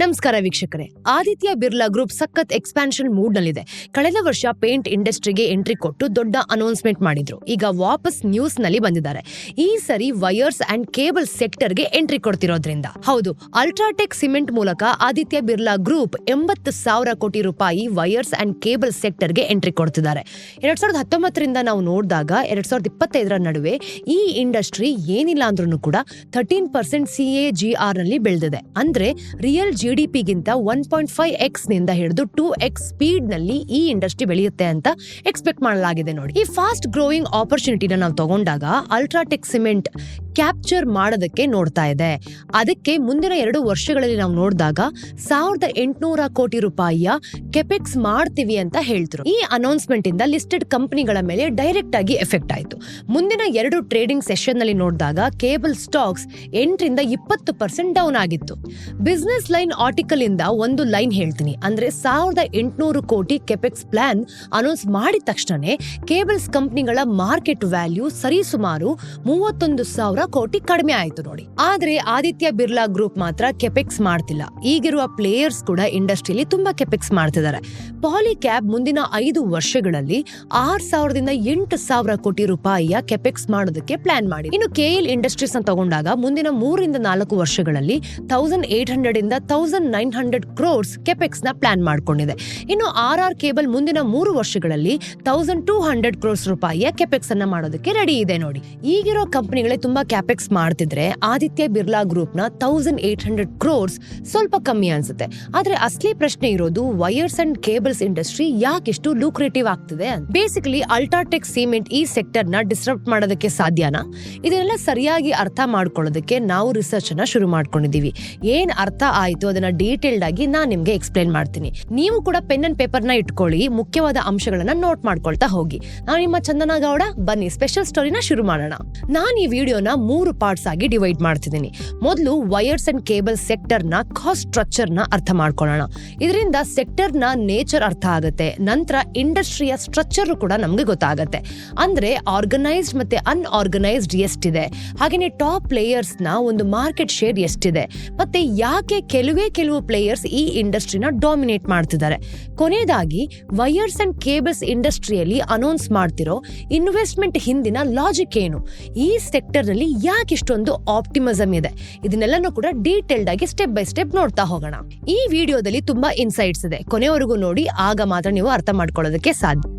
ನಮಸ್ಕಾರ ವೀಕ್ಷಕರೇ. ಆದಿತ್ಯ ಬಿರ್ಲಾ ಗ್ರೂಪ್ ಸಖತ್ ಎಕ್ಸ್ಪಾನ್ಷನ್ ಮೂಡ್ ನಲ್ಲಿದೆ ಕಳೆದ ವರ್ಷ ಪೇಂಟ್ ಇಂಡಸ್ಟ್ರಿಗೆ ಎಂಟ್ರಿ ಕೊಟ್ಟು ದೊಡ್ಡ ಅನೌನ್ಸ್ಮೆಂಟ್ ಮಾಡಿದ್ರು. ಈಗ ವಾಪಸ್ ನ್ಯೂಸ್ನಲ್ಲಿ ಬಂದಿದ್ದಾರೆ. ಈ ಸರಿ ವೈಯರ್ಸ್ ಅಂಡ್ ಕೇಬಲ್ ಸೆಕ್ಟರ್ಗೆ ಎಂಟ್ರಿ ಕೊಡ್ತಿರೋದ್ರಿಂದ. ಹೌದು ಅಲ್ಟ್ರಾಟೆಕ್ ಸಿಮೆಂಟ್ ಮೂಲಕ ಆದಿತ್ಯ ಬಿರ್ಲಾ ಗ್ರೂಪ್ ಎಂಬತ್ತು ಸಾವಿರ ಕೋಟಿ ರೂಪಾಯಿ ವೈಯರ್ಸ್ ಅಂಡ್ ಕೇಬಲ್ ಸೆಕ್ಟರ್ಗೆ ಎಂಟ್ರಿ ಕೊಡ್ತಿದ್ದಾರೆ. ಎರಡ್ ಸಾವಿರದ ಹತ್ತೊಂಬತ್ತರಿಂದ ನಾವು ನೋಡಿದಾಗ ಎರಡ್ ಸಾವಿರದ ಇಪ್ಪತ್ತೈದರ ನಡುವೆ ಈ ಇಂಡಸ್ಟ್ರಿ ಏನಿಲ್ಲ ಅಂದ್ರೂ ಕೂಡ thirteen percent C A G ಆರ್ನಲ್ಲಿ ಬೆಳೆದಿದೆ. ಅಂದ್ರೆ ರಿಯಲ್ ಜಿ ಡಿ ಪಿಗಿಂತ ಒನ್ ಪಾಯಿಂಟ್ ಫೈವ್ ಎಕ್ಸ್ನಿಂದ ಹಿಡಿದು ಟೂ ಎಕ್ಸ್ ಸ್ಪೀಡ್ನಲ್ಲಿ ಈ ಇಂಡಸ್ಟ್ರಿ ಬೆಳೆಯುತ್ತೆ ಅಂತ ಎಕ್ಸ್ಪೆಕ್ಟ್ ಮಾಡಲಾಗಿದೆ ನೋಡಿ. ಈ ಫಾಸ್ಟ್ ಗ್ರೋಯಿಂಗ್ ಆಪರ್ಚುನಿಟಿನ ನಾವು ತಗೊಂಡಾಗ ಅಲ್ಟ್ರಾಟೆಕ್ ಸಿಮೆಂಟ್ ಕ್ಯಾಪ್ಚರ್ ಮಾಡೋದಕ್ಕೆ ನೋಡ್ತಾ ಇದೆ. ಅದಕ್ಕೆ ಮುಂದಿನ ಎರಡು ವರ್ಷಗಳಲ್ಲಿ ನಾವು ನೋಡಿದಾಗ ಸಾವಿರದ ಎಂಟುನೂರ ಕೋಟಿ ರೂಪಾಯಿಯ ಕೆಪೆಕ್ಸ್ ಮಾಡ್ತೀವಿ ಅಂತ ಹೇಳ್ತಾರೆ ಈ ಅನೌನ್ಸ್ಮೆಂಟ್ ಇಂದ ಲಿಸ್ಟೆಡ್ ಕಂಪನಿಗಳ ಮೇಲೆ ಡೈರೆಕ್ಟ್ ಆಗಿ ಎಫೆಕ್ಟ್ ಆಯಿತು. ಮುಂದಿನ ಎರಡು ಟ್ರೇಡಿಂಗ್ ಸೆಷನ್ನಲ್ಲಿ ನೋಡಿದಾಗ ಕೇಬಲ್ ಸ್ಟಾಕ್ಸ್ ಎಂಟರಿಂದ ಇಪ್ಪತ್ತು ಪರ್ಸೆಂಟ್ ಡೌನ್ ಆಗಿತ್ತು. ಬಿಸ್ನೆಸ್ ಲೈನ್ ಆರ್ಟಿಕಲ್ ಇಂದ ಒಂದು ಲೈನ್ ಹೇಳ್ತೀನಿ. ಅಂದ್ರೆ ಸಾವಿರದ ಎಂಟುನೂರು ಕೋಟಿ ಕೆಪೆಕ್ಸ್ ಪ್ಲಾನ್ ಅನೌನ್ಸ್ ಮಾಡಿದ ತಕ್ಷಣ ಕೇಬಲ್ಸ್ ಕಂಪನಿಗಳ ಮಾರ್ಕೆಟ್ ವ್ಯಾಲ್ಯೂ ಸರಿಸುಮಾರು ಮೂವತ್ತೊಂದು ಸಾವಿರ ಕೋಟಿ ಕಡಿಮೆ ಆಯ್ತು ನೋಡಿ. ಆದ್ರೆ ಆದಿತ್ಯ ಬಿರ್ಲಾ ಗ್ರೂಪ್ ಮಾತ್ರ ಕೆಪೆಕ್ಸ್ ಮಾಡ್ತಿಲ್ಲ. ಈಗಿರುವ ಪ್ಲೇಯರ್ಸ್ ಕೂಡ ಇಂಡಸ್ಟ್ರಿಯಲ್ಲಿ ತುಂಬಾ ಕೆಪೆಕ್ಸ್ ಮಾಡ್ತಿದ್ದಾರೆ. ಪಾಲಿಕ್ಯಾಬ್ ಮುಂದಿನ ಐದು ವರ್ಷಗಳಲ್ಲಿ ಆರ್ ಸಾವಿರದಿಂದ ಎಂಟು ಸಾವಿರ ಕೋಟಿ ರೂಪಾಯಿಯ ಕೆಪೆಕ್ಸ್ ಮಾಡೋದಕ್ಕೆ ಪ್ಲಾನ್ ಮಾಡಿ ಇನ್ನು ಕೆಎಲ್ ಇಂಡಸ್ಟ್ರೀಸ್ ಅಂತ ತಗೊಂಡಾಗ ಮುಂದಿನ ಮೂರಿಂದ ನಾಲ್ಕು ವರ್ಷಗಳಲ್ಲಿ ತೌಸಂಡ್ ಏಟ್ ಹಂಡ್ರೆಡ್ ಇಂದ ತೌಸಂಡ್ ನೈನ್ ಹಂಡ್ರೆಡ್ ಕ್ರೋರ್ಸ್ ಕೆಪೆಕ್ಸ್ನ ಪ್ಲಾನ್ ಮಾಡ್ಕೊಂಡಿದೆ. ಇನ್ನು ಆರ್ ಆರ್ ಕೇಬಲ್ ಮುಂದಿನ ಮೂರು ವರ್ಷಗಳಲ್ಲಿ ತೌಸಂಡ್ ಟೂ ಹಂಡ್ರೆಡ್ ಕ್ರೋರ್ಸ್ ರೂಪಾಯಿಯ ಕೆಪೆಕ್ಸ್ ಅನ್ನ ಮಾಡೋದಕ್ಕೆ ರೆಡಿ ಇದೆ ನೋಡಿ. ಈಗಿರೋ ಕಂಪನಿಗಳೇ ತುಂಬಾ ಕ್ಯಾಪೆಕ್ಸ್ ಮಾಡ್ತಿದ್ರೆ ಆದಿತ್ಯ ಬಿರ್ಲಾ ಗ್ರೂಪ್ನ ತೌಸಂಡ್ ಏಟ್ ಹಂಡ್ರೆಡ್ ಕ್ರೋರ್ಸ್ ಸ್ವಲ್ಪ ಕಮ್ಮಿ ಅನ್ಸುತ್ತೆ. ಆದ್ರೆ ಅಸಲಿ ಪ್ರಶ್ನೆ ಇರೋದು ವೈಯರ್ಸ್ ಅಂಡ್ ಕೇಬಲ್ಸ್ ಇಂಡಸ್ಟ್ರಿ ಯಾಕಿಷ್ಟು ಲೂಕ್ರೇಟಿವ್ ಆಗ್ತಿದೆ ಬೇಸಿಕಲಿ ಅಲ್ಟ್ರಾಟೆಕ್ ಸಿಮೆಂಟ್ ಈ ಸೆಕ್ಟರ್ನ ಡಿಸ್ಟರ್ಬ್ ಮಾಡೋದಕ್ಕೆ ಸಾಧ್ಯನಾ? ಇದನ್ನೆಲ್ಲ ಸರಿಯಾಗಿ ಅರ್ಥ ಮಾಡ್ಕೊಳ್ಳೋದಕ್ಕೆ ನಾವು ರಿಸರ್ಚ್ ಅನ್ನ ಶುರು ಮಾಡ್ಕೊಂಡಿದೀವಿ ಏನ್ ಅರ್ಥ ಆಯ್ತು ಅದನ್ನ ಡೀಟೇಲ್ಡ್ ಆಗಿ ನಾನ್ ನಿಮ್ಗೆ ಎಕ್ಸ್ಪ್ಲೈನ್ ಮಾಡ್ತೀನಿ. ನೀವು ಕೂಡ ಪೆನ್ ಅಂಡ್ ಪೇಪರ್ನ ಇಟ್ಕೊಳ್ಳಿ, ಮುಖ್ಯವಾದ ಅಂಶಗಳನ್ನ ನೋಟ್ ಮಾಡ್ಕೊಳ್ತಾ ಹೋಗಿ. ನಾನು ನಿಮ್ಮ ಚಂದನ ಗೌಡ, ಬನ್ನಿ ಸ್ಪೆಷಲ್ ಸ್ಟೋರಿನ ಶುರು ಮಾಡೋಣ. ನಾನ್ ಈ ವಿಡಿಯೋನ ಮೂರು ಪಾರ್ಟ್ಸ್ ಆಗಿ ಡಿವೈಡ್ ಮಾಡ್ತಿದ್ದೀನಿ. ಮೊದಲು ವೈರ್ಸ್ ಅಂಡ್ ಕೇಬಲ್ ಸೆಕ್ಟರ್ನ ಕಾಸ್ಟ್ ಸ್ಟ್ರಕ್ಚರ್ನ ಅರ್ಥ ಮಾಡ್ಕೊಳ್ಳೋಣ ಇದರಿಂದ ಸೆಕ್ಟರ್ನ ನೇಚರ್ ಅರ್ಥ ಆಗುತ್ತೆ. ನಂತರ ಇಂಡಸ್ಟ್ರಿಯ ಸ್ಟ್ರಕ್ಚರ್ ಕೂಡ ನಮಗೆ ಗೊತ್ತಾಗುತ್ತೆ. ಅಂದ್ರೆ ಆರ್ಗನೈಸ್ಡ್ ಮತ್ತೆ ಅನ್ಆರ್ಗನೈಸ್ಡ್ ಎಷ್ಟಿದೆ? ಹಾಗೆಯೇ ಟಾಪ್ ಪ್ಲೇಯರ್ಸ್ನ ಒಂದು ಮಾರ್ಕೆಟ್ ಶೇರ್ ಎಷ್ಟಿದೆ? ಮತ್ತೆ ಯಾಕೆ ಕೆಲವೇ ಕೆಲವು ಪ್ಲೇಯರ್ಸ್ ಈ ಇಂಡಸ್ಟ್ರಿನ ಡಾಮಿನೇಟ್ ಮಾಡ್ತಿದ್ದಾರೆ? ಕೊನೆಯದಾಗಿ ವೈರ್ಸ್ ಅಂಡ್ ಕೇಬಲ್ಸ್ ಇಂಡಸ್ಟ್ರಿಯಲ್ಲಿ ಅನೌನ್ಸ್ ಮಾಡ್ತಿರೋ ಇನ್ವೆಸ್ಟ್ಮೆಂಟ್ ಹಿಂದಿನ ಲಾಜಿಕ್ ಏನು? ಈ ಸೆಕ್ಟರ್ ಯಾಕೆ ಇಷ್ಟೊಂದು ಆಪ್ಟಿಮಿಸಮ್ ಇದೆ? ಇದನ್ನೆಲ್ಲನೂ ಕೂಡ ಡೀಟೇಲ್ಡ್ ಆಗಿ ಸ್ಟೆಪ್ ಬೈ ಸ್ಟೆಪ್ ನೋಡ್ತಾ ಹೋಗೋಣ. ಈ ವಿಡಿಯೋದಲ್ಲಿ ತುಂಬಾ ಇನ್ಸೈಟ್ಸ್ ಇದೆ. ಕೊನೆವರೆಗೂ ನೋಡಿ, ಆಗ ಮಾತ್ರ ನೀವು ಅರ್ಥ ಮಾಡ್ಕೊಳ್ಳೋದಕ್ಕೆ ಸಾಧ್ಯ.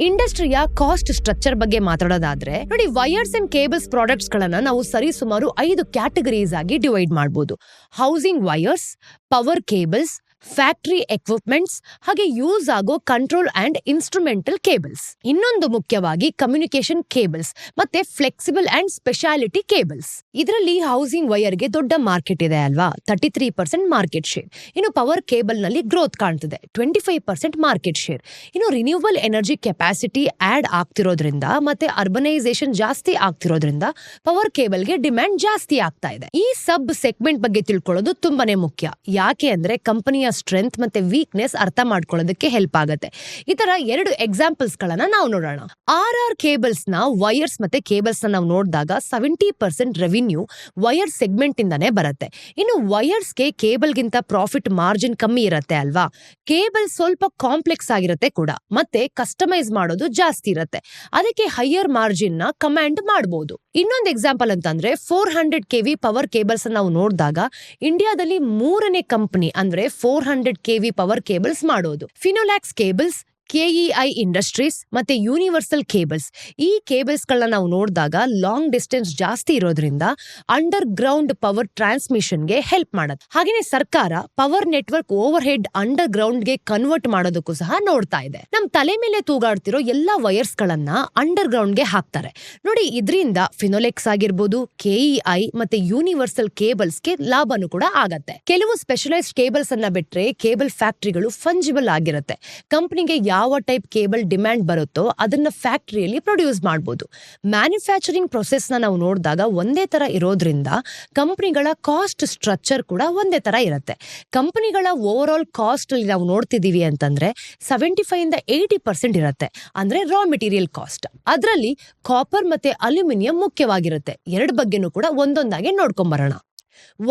ಇಂಡಸ್ಟ್ರಿಯ ಕಾಸ್ಟ್ ಸ್ಟ್ರಕ್ಚರ್ ಬಗ್ಗೆ ಮಾತಾಡೋದಾದ್ರೆ, ನೋಡಿ ವೈರ್ಸ್ ಅಂಡ್ ಕೇಬಲ್ಸ್ ಪ್ರಾಡಕ್ಟ್ಸ್ ಗಳನ್ನ ನಾವು ಸರಿ ಸುಮಾರು ಐದು ಕ್ಯಾಟಗರೀಸ್ ಆಗಿ ಡಿವೈಡ್ ಮಾಡಬಹುದು housing wires power cables factory equipments ಹಾಗೆ ಯೂಸ್ ಆಗೋ ಕಂಟ್ರೋಲ್ ಅಂಡ್ ಇನ್ಸ್ಟ್ರೂಮೆಂಟಲ್ ಕೇಬಲ್ಸ್. ಇನ್ನೊಂದು ಮುಖ್ಯವಾಗಿ ಕಮ್ಯುನಿಕೇಶನ್ ಕೇಬಲ್ಸ್ ಮತ್ತೆ ಫ್ಲೆಕ್ಸಿಬಲ್ ಅಂಡ್ ಸ್ಪೆಷಾಲಿಟಿ ಕೇಬಲ್ಸ್. ಇದರಲ್ಲಿ ಹೌಸಿಂಗ್ ವೈರ್ಗೆ ದೊಡ್ಡ ಮಾರ್ಕೆಟ್ ಇದೆ ಅಲ್ವಾ? Thirty three percent market share. ಇನ್ನು ಪವರ್ ಕೇಬಲ್ನಲ್ಲಿ ಗ್ರೋತ್ ಕಾಣ್ತಿದೆ. Twenty five percent market share. ಇನ್ನು ರಿನ್ಯೂವಲ್ ಎನರ್ಜಿ ಕೆಪಾಸಿಟಿ ಆಡ್ ಆಗ್ತಿರೋದ್ರಿಂದ ಮತ್ತೆ ಅರ್ಬನೈಸೇಷನ್ ಜಾಸ್ತಿ ಆಗ್ತಿರೋದ್ರಿಂದ ಪವರ್ ಕೇಬಲ್ಗೆ ಡಿಮ್ಯಾಂಡ್ ಜಾಸ್ತಿ ಆಗ್ತಾ ಇದೆ. ಈ ಸಬ್ ಸೆಗ್ಮೆಂಟ್ ಬಗ್ಗೆ ತಿಳ್ಕೊಳ್ಳೋದು ತುಂಬಾನೇ ಮುಖ್ಯ. ಯಾಕೆ ಅಂದ್ರೆ ಕಂಪನಿಯ ಸ್ಟ್ರೆಂತ್ ಮತ್ತೆ ವೀಕ್ನೆಸ್ ಅರ್ಥ ಮಾಡ್ಕೊಳ್ಳೋದಕ್ಕೆ ಹೆಲ್ಪ್ ಆಗುತ್ತೆ. ಈ ತರ ಎರಡು ಎಕ್ಸಾಂಪಲ್ಸ್ ಗಳನ್ನ ನಾವು ನೋಡೋಣ. ಆರ್ ಆರ್ ಕೇಬಲ್ಸ್ನ ವೈರ್ಸ್ ಮತ್ತೆ ಕೇಬಲ್ಸ್ ನಾವು ನೋಡಿದಾಗ seventy percent revenue wire segment ಇಂದಾನೆ ಬರುತ್ತೆ. ಇನ್ನು ವೈರ್ಸ್ಗೆ ಕೇಬಲ್ ಗಿಂತ ಪ್ರಾಫಿಟ್ ಮಾರ್ಜಿನ್ ಕಮ್ಮಿ ಇರುತ್ತೆ ಅಲ್ವಾ? ಕೇಬಲ್ ಸ್ವಲ್ಪ ಕಾಂಪ್ಲೆಕ್ಸ್ ಆಗಿರುತ್ತೆ ಕೂಡ. ಮತ್ತೆ ಕಸ್ಟಮೈಸ್ ಮಾಡೋದು ಜಾಸ್ತಿ ಇರುತ್ತೆ. ಅದಕ್ಕೆ ಹೈಯರ್ ಮಾರ್ಜಿನ್ನ ಕಮಾಂಡ್ ಮಾಡಬಹುದು ಇನ್ನೊಂದು ಎಕ್ಸಾಂಪಲ್ ಅಂತಂದ್ರೆ four hundred KV power cables ನಾವು ನೋಡಿದಾಗ ಇಂಡಿಯಾದಲ್ಲಿ ಮೂರನೇ ಕಂಪನಿ ಅಂದ್ರೆ four hundred KV power cables ಮಾಡೋದು. ಫಿನೋಲ್ಯಾಕ್ಸ್ ಕೇಬಲ್ಸ್ ಕೆಇಐ ಇಂಡಸ್ಟ್ರೀಸ್ ಮತ್ತೆ ಯೂನಿವರ್ಸಲ್ ಕೇಬಲ್ಸ್ ಈ ಕೇಬಲ್ಸ್ ಗಳನ್ನ ನಾವು ನೋಡಿದಾಗ ಲಾಂಗ್ ಡಿಸ್ಟೆನ್ಸ್ ಜಾಸ್ತಿ ಇರೋದ್ರಿಂದ ಅಂಡರ್ ಗ್ರೌಂಡ್ ಪವರ್ ಟ್ರಾನ್ಸ್ಮಿಷನ್ಗೆ ಹೆಲ್ಪ್ ಮಾಡೋದು ಹಾಗೇನೆ ಸರ್ಕಾರ power network overhead under ಗ್ರೌಂಡ್ಗೆ ಕನ್ವರ್ಟ್ ಮಾಡೋದಕ್ಕೂ ಸಹ ನೋಡ್ತಾ ಇದೆ. ನಮ್ ತಲೆ ಮೇಲೆ ತೂಗಾಡ್ತಿರೋ ಎಲ್ಲಾ ವೈರ್ಸ್ ಗಳನ್ನ ಅಂಡರ್ ಗ್ರೌಂಡ್ಗೆ ಹಾಕ್ತಾರೆ. ನೋಡಿ, ಇದರಿಂದ ಫಿನೋಲೆಕ್ಸ್ ಆಗಿರ್ಬೋದು ಕೆಇಐ ಮತ್ತೆ ಯೂನಿವರ್ಸಲ್ ಕೇಬಲ್ಸ್ಗೆ ಲಾಭನೂ ಕೂಡ ಆಗತ್ತೆ. ಕೆಲವು ಸ್ಪೆಷಲೈಸ್ಡ್ ಕೇಬಲ್ಸ್ ಅನ್ನ ಬಿಟ್ರೆ ಕೇಬಲ್ ಫ್ಯಾಕ್ಟರಿಗಳು ಫಂಜಿಬಲ್ ಆಗಿರುತ್ತೆ. ಕಂಪನಿಗೆ ಟೈಪ್ ಕೇಬಲ್ ಡಿಮ್ಯಾಂಡ್ ಬರುತ್ತೋ ಅದನ್ನ ಫ್ಯಾಕ್ಟ್ರಿಯಲ್ಲಿ ಪ್ರೊಡ್ಯೂಸ್ ಮಾಡ್ಬೋದು. ಮ್ಯಾನುಫ್ಯಾಕ್ಚರಿಂಗ್ ಪ್ರೊಸೆಸ್ನ ನಾವು ನೋಡಿದಾಗ ಒಂದೇ ತರ ಇರೋದ್ರಿಂದ ಕಂಪ್ನಿಗಳ ಕಾಸ್ಟ್ ಸ್ಟ್ರಕ್ಚರ್ ಕೂಡ ಒಂದೇ ತರ ಇರುತ್ತೆ. ಕಂಪನಿಗಳ ಓವರ್ ಆಲ್ ಕಾಸ್ಟ್ ಅಲ್ಲಿ ನಾವು ನೋಡ್ತಿದ್ದೀವಿ ಅಂತಂದ್ರೆ ಸೆವೆಂಟಿ ಫೈವ್ ಇಂದ ಏಯ್ಟಿ ಪರ್ಸೆಂಟ್ ಇರುತ್ತೆ. ಅಂದ್ರೆ ರಾ ಮೆಟೀರಿಯಲ್ ಕಾಸ್ಟ್. ಅದರಲ್ಲಿ ಕಾಪರ್ ಮತ್ತೆ ಅಲ್ಯೂಮಿನಿಯಂ ಮುಖ್ಯವಾಗಿರುತ್ತೆ. ಎರಡು ಬಗ್ಗೆನೂ ಕೂಡ ಒಂದೊಂದಾಗಿ ನೋಡ್ಕೊಂಬರೋಣ.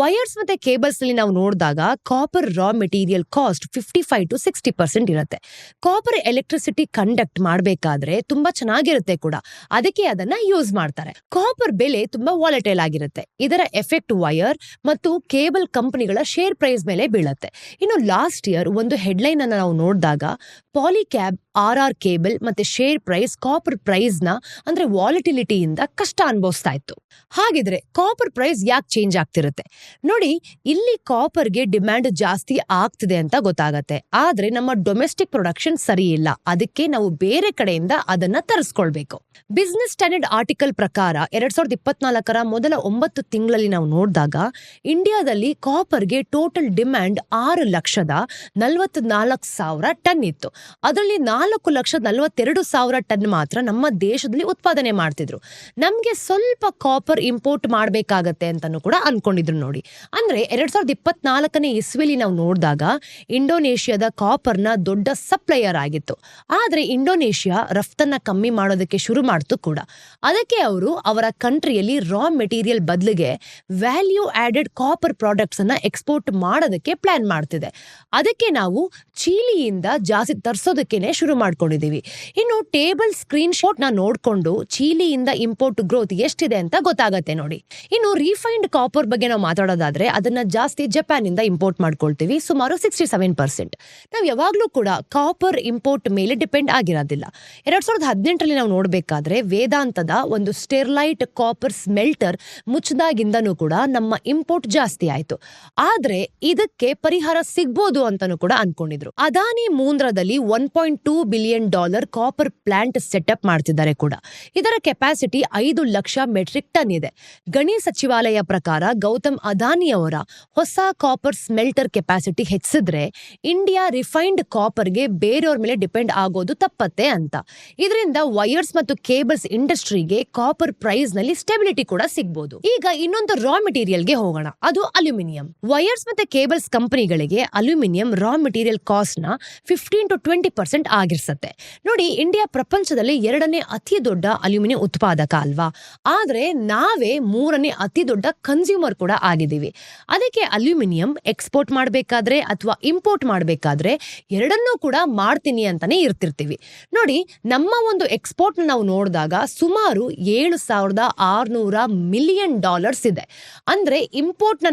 ವೈರ್ಸ್ ಮತ್ತೆ ಕೇಬಲ್ಸ್ನಲ್ಲಿ ನಾವು ನೋಡಿದಾಗ copper raw material cost fifty five to sixty percent ಇರುತ್ತೆ. ಕಾಪರ್ ಎಲೆಕ್ಟ್ರಿಸಿಟಿ ಕಂಡಕ್ಟ್ ಮಾಡಬೇಕಾದ್ರೆ ತುಂಬಾ ಚೆನ್ನಾಗಿರುತ್ತೆ ಕೂಡ. ಅದಕ್ಕೆ ಅದನ್ನ ಯೂಸ್ ಮಾಡ್ತಾರೆ. ಕಾಪರ್ ಬೆಲೆ ತುಂಬಾ ವಾಲಟೈಲ್ ಆಗಿರುತ್ತೆ. ಇದರ ಎಫೆಕ್ಟ್ ವೈರ್ ಮತ್ತು ಕೇಬಲ್ ಕಂಪನಿಗಳ ಶೇರ್ ಪ್ರೈಸ್ ಮೇಲೆ ಬೀಳುತ್ತೆ. ಇನ್ನು ಲಾಸ್ಟ್ ಇಯರ್ ಒಂದು ಹೆಡ್ಲೈನ್ ಅನ್ನ ನಾವು ನೋಡಿದಾಗ ಪಾಲಿಕ್ಯಾಬ್ ಆರ್ ಆರ್ ಕೇಬಲ್ ಮತ್ತೆ ಶೇರ್ ಪ್ರೈಸ್ ಕಾಪರ್ ಪ್ರೈಸ್ನ ಅಂದ್ರೆ ವಾಲಿಟಿಲಿಟಿಯಿಂದ ಕಷ್ಟ ಅನುಭವಿಸ್ತಾ ಇತ್ತು. ಹಾಗಿದ್ರೆ ಕಾಪರ್ ಪ್ರೈಸ್ ಯಾಕೆ ಚೇಂಜ್ ಆಗ್ತಿರುತ್ತೆ? ನೋಡಿ, ಇಲ್ಲಿ ಕಾಪರ್ಗೆ ಡಿಮ್ಯಾಂಡ್ ಜಾಸ್ತಿ ಆಗ್ತಿದೆ ಅಂತ ಗೊತ್ತಾಗತ್ತೆ. ಆದ್ರೆ ನಮ್ಮ ಡೊಮೆಸ್ಟಿಕ್ ಪ್ರೊಡಕ್ಷನ್ ಸರಿ ಇಲ್ಲ. ಅದಕ್ಕೆ ನಾವು ಬೇರೆ ಕಡೆಯಿಂದ ಅದನ್ನ ತರಿಸ್ಕೊಳ್ಬೇಕು. ಬಿಸ್ನೆಸ್ ಸ್ಟ್ಯಾಂಡರ್ಡ್ ಆರ್ಟಿಕಲ್ ಪ್ರಕಾರ ಎರಡ್ ಸಾವಿರದ ಇಪ್ಪತ್ನಾಲ್ಕರ ಮೊದಲ ಒಂಬತ್ತು ತಿಂಗಳಲ್ಲಿ ನಾವು ನೋಡಿದಾಗ ಇಂಡಿಯಾದಲ್ಲಿ ಕಾಪರ್ಗೆ ಟೋಟಲ್ ಡಿಮ್ಯಾಂಡ್ ಆರು ಲಕ್ಷದ ನಲವತ್ ನಾಲ್ಕು ಸಾವಿರ ಟನ್ ಇತ್ತು. ಅದರಲ್ಲಿ ನಾಲ್ಕು ಲಕ್ಷ ನಲವತ್ತೆರಡು ಸಾವಿರ ಟನ್ ಮಾತ್ರ ನಮ್ಮ ದೇಶದಲ್ಲಿ ಉತ್ಪಾದನೆ ಮಾಡ್ತಿದ್ರು. ನಮ್ಗೆ ಸ್ವಲ್ಪ ಕಾಪರ್ ಇಂಪೋರ್ಟ್ ಮಾಡಬೇಕಾಗತ್ತೆ ಅಂತಾನು ಕೂಡ ಅನ್ಕೊಂಡಿದ್ರು. ನೋಡಿ. ಅಂದ್ರೆ ಎರಡ್ ಸಾವಿರದ ಇಪ್ಪತ್ನಾಲ್ಕನೇ ಇಸ್ವಿಲಿ ನಾವು ನೋಡಿದಾಗ ಇಂಡೋನೇಷ್ಯಾದ ಕಾಪರ್ನ ದೊಡ್ಡ ಸಪ್ಲೈಯರ್ ಆಗಿತ್ತು. ಆದ್ರೆ ಇಂಡೋನೇಷ್ಯಾ ರಫ್ತನ್ನ ಕಮ್ಮಿ ಮಾಡೋದಕ್ಕೆ ಶುರು ಮಾಡ್ತು ಕೂಡ. ಅದಕ್ಕೆ ಅವರು ಅವರ ಕಂಟ್ರಿಯಲ್ಲಿ ರಾ ಮೆಟೀರಿಯಲ್ ಬದಲಿಗೆ ವ್ಯಾಲ್ಯೂ ಆಡೆಡ್ ಕಾಪರ್ ಪ್ರಾಡಕ್ಟ್ಸ್ ಅನ್ನ ಎಕ್ಸ್ಪೋರ್ಟ್ ಮಾಡೋದಕ್ಕೆ ಪ್ಲಾನ್ ಮಾಡ್ತಿದೆ. ಅದಕ್ಕೆ ನಾವು ಚೀಲಿಯಿಂದ ಜಾಸ್ತಿ ತರಿಸೋದಕ್ಕೇನೆ ಶುರು ಮಾಡ್ಕೊಂಡಿದೀವಿ. ಇನ್ನು ಟೇಬಲ್ ಸ್ಕ್ರೀನ್ ಶಾಟ್ನ ನೋಡ್ಕೊಂಡು ಚೀಲಿಯಿಂದ ಇಂಪೋರ್ಟ್ ಗ್ರೋತ್ ಎಷ್ಟಿದೆ ಅಂತ ಗೊತ್ತಾಗತ್ತೆ ನೋಡಿ. ಇನ್ನು ರಿಫೈನ್ಡ್ ಕಾಪರ್ ಬಗ್ಗೆ ನಾವು ಮಾತಾಡೋದಾದ್ರೆ ಅದನ್ನ ಜಾಸ್ತಿ ಜಪಾನ್ ಇಂದ ಇಂಪೋರ್ಟ್ ಮಾಡ್ಕೊಳ್ತೀವಿ. ಸುಮಾರು ಸಿಕ್ಸ್ಟಿ ಸೆವೆನ್ ಪರ್ಸೆಂಟ್ ನಾವು ಯಾವಾಗ್ಲೂ ಕೂಡ ಕಾಪರ್ ಇಂಪೋರ್ಟ್ ಮೇಲೆ ಡಿಪೆಂಡ್ ಆಗಿರೋದಿಲ್ಲ. ಎರಡ್ ಸಾವಿರದ ಹದಿನೆಂಟರಲ್ಲಿ ನಾವು ನೋಡಬೇಕಾದ್ರೆ ವೇದಾಂತದ ಒಂದು ಸ್ಟೆರ್ಲೈಟ್ ಕಾಪರ್ ಸ್ಮೆಲ್ಟರ್ ಮುಚ್ಚದಾಗಿಂದನೂ ಕೂಡ ನಮ್ಮ ಇಂಪೋರ್ಟ್ ಜಾಸ್ತಿ ಆಯಿತು. ಆದ್ರೆ ಇದಕ್ಕೆ ಪರಿಹಾರ ಸಿಗ್ಬೋದು ಅಂತಾನೂ ಕೂಡ ಅನ್ಕೊಂಡಿದ್ರು. Adani ಮೂಂದ್ರದಲ್ಲಿ one point two billion dollar copper plant setup ಮಾಡ್ತಿದ್ದಾರೆ ಕೂಡ. ಇದರ ಕೆಪಾಸಿಟಿ ಐದು ಲಕ್ಷ ಮೆಟ್ರಿಕ್ ಟನ್ ಇದೆ. ಗಣಿ ಸಚಿವಾಲಯ ಪ್ರಕಾರ ಗೌತಮ್ ಅದಾನಿ ಅವರ ಹೊಸ ಕಾಪರ್ ಸ್ಮೆಲ್ಟರ್ ಕೆಪಾಸಿಟಿ ಹೆಚ್ಚಿಸಿದ್ರೆ ಇಂಡಿಯಾ ರಿಫೈನ್ಡ್ ಕಾಪರ್ಗೆ ಬೇರೆಯವ್ರ ಮೇಲೆ ಡಿಪೆಂಡ್ ಆಗೋದು ತಪ್ಪತ್ತೆ ಅಂತ. ಇದರಿಂದ ವೈರ್ಸ್ ಮತ್ತು ಕೇಬಲ್ಸ್ ಇಂಡಸ್ಟ್ರಿಗೆ ಕಾಪರ್ ಪ್ರೈಸ್ನಲ್ಲಿ ಸ್ಟೆಬಿಲಿಟಿ ಕೂಡ ಸಿಗ್ಬೋದು. ಈಗ ಇನ್ನೊಂದು ರಾ ಮೆಟೀರಿಯಲ್ಗೆ ಹೋಗೋಣ. ಅದು ಅಲ್ಯೂಮಿನಿಯಂ. ವೈರ್ಸ್ ಮತ್ತೆ ಕೇಬಲ್ಸ್ ಕಂಪನಿಗಳಿಗೆ ಅಲ್ಯೂಮಿನಿಯಂ ರಾ ಮೆಟೀರಿಯಲ್ ಕಾಸ್ಟ್ನ ಫಿಫ್ಟೀನ್ ಟು ಟ್ವೆಂಟಿ ಪರ್ಸೆಂಟ್ ಆಗಿರ್ಸತ್ತೆ. ನೋಡಿ ಇಂಡಿಯಾ ಪ್ರಪಂಚದಲ್ಲಿ ಎರಡನೇ ಅತಿ ದೊಡ್ಡ ಅಲ್ಯೂಮಿನಿಯಂ ಉತ್ಪಾದಕ ಅಲ್ವಾ? ಆದ್ರೆ ನಾವೇ ಮೂರನೇ ಅತಿ ದೊಡ್ಡ ಕನ್ಸ್ಯೂಮರ್ ಕೂಡ ಆಗಿದ್ದೀವಿ. ಅದಕ್ಕೆ ಅಲ್ಯೂಮಿನಿಯಂ ಎಕ್ಸ್ಪೋರ್ಟ್ ಮಾಡಬೇಕಾದ್ರೆ ಅಥವಾ ಇಂಪೋರ್ಟ್ ಮಾಡಬೇಕಾದ್ರೆ ಎರಡನ್ನೂ ಕೂಡ ಮಾಡ್ತೀನಿ ಅಂತಾನೆ ಇರ್ತಿರ್ತೀವಿ. ನೋಡಿ, ನಮ್ಮ ಒಂದು ಎಕ್ಸ್ಪೋರ್ಟ್ನ ನಾವು ನೋಡಿದಾಗ ಸುಮಾರು ಏಳು ಸಾವಿರದ ಆರ್ನೂರ ಮಿಲಿಯನ್ ಡಾಲರ್ಸ್ ಇದೆ. ಅಂದ್ರೆ ಇಂಪೋರ್ಟ್ನ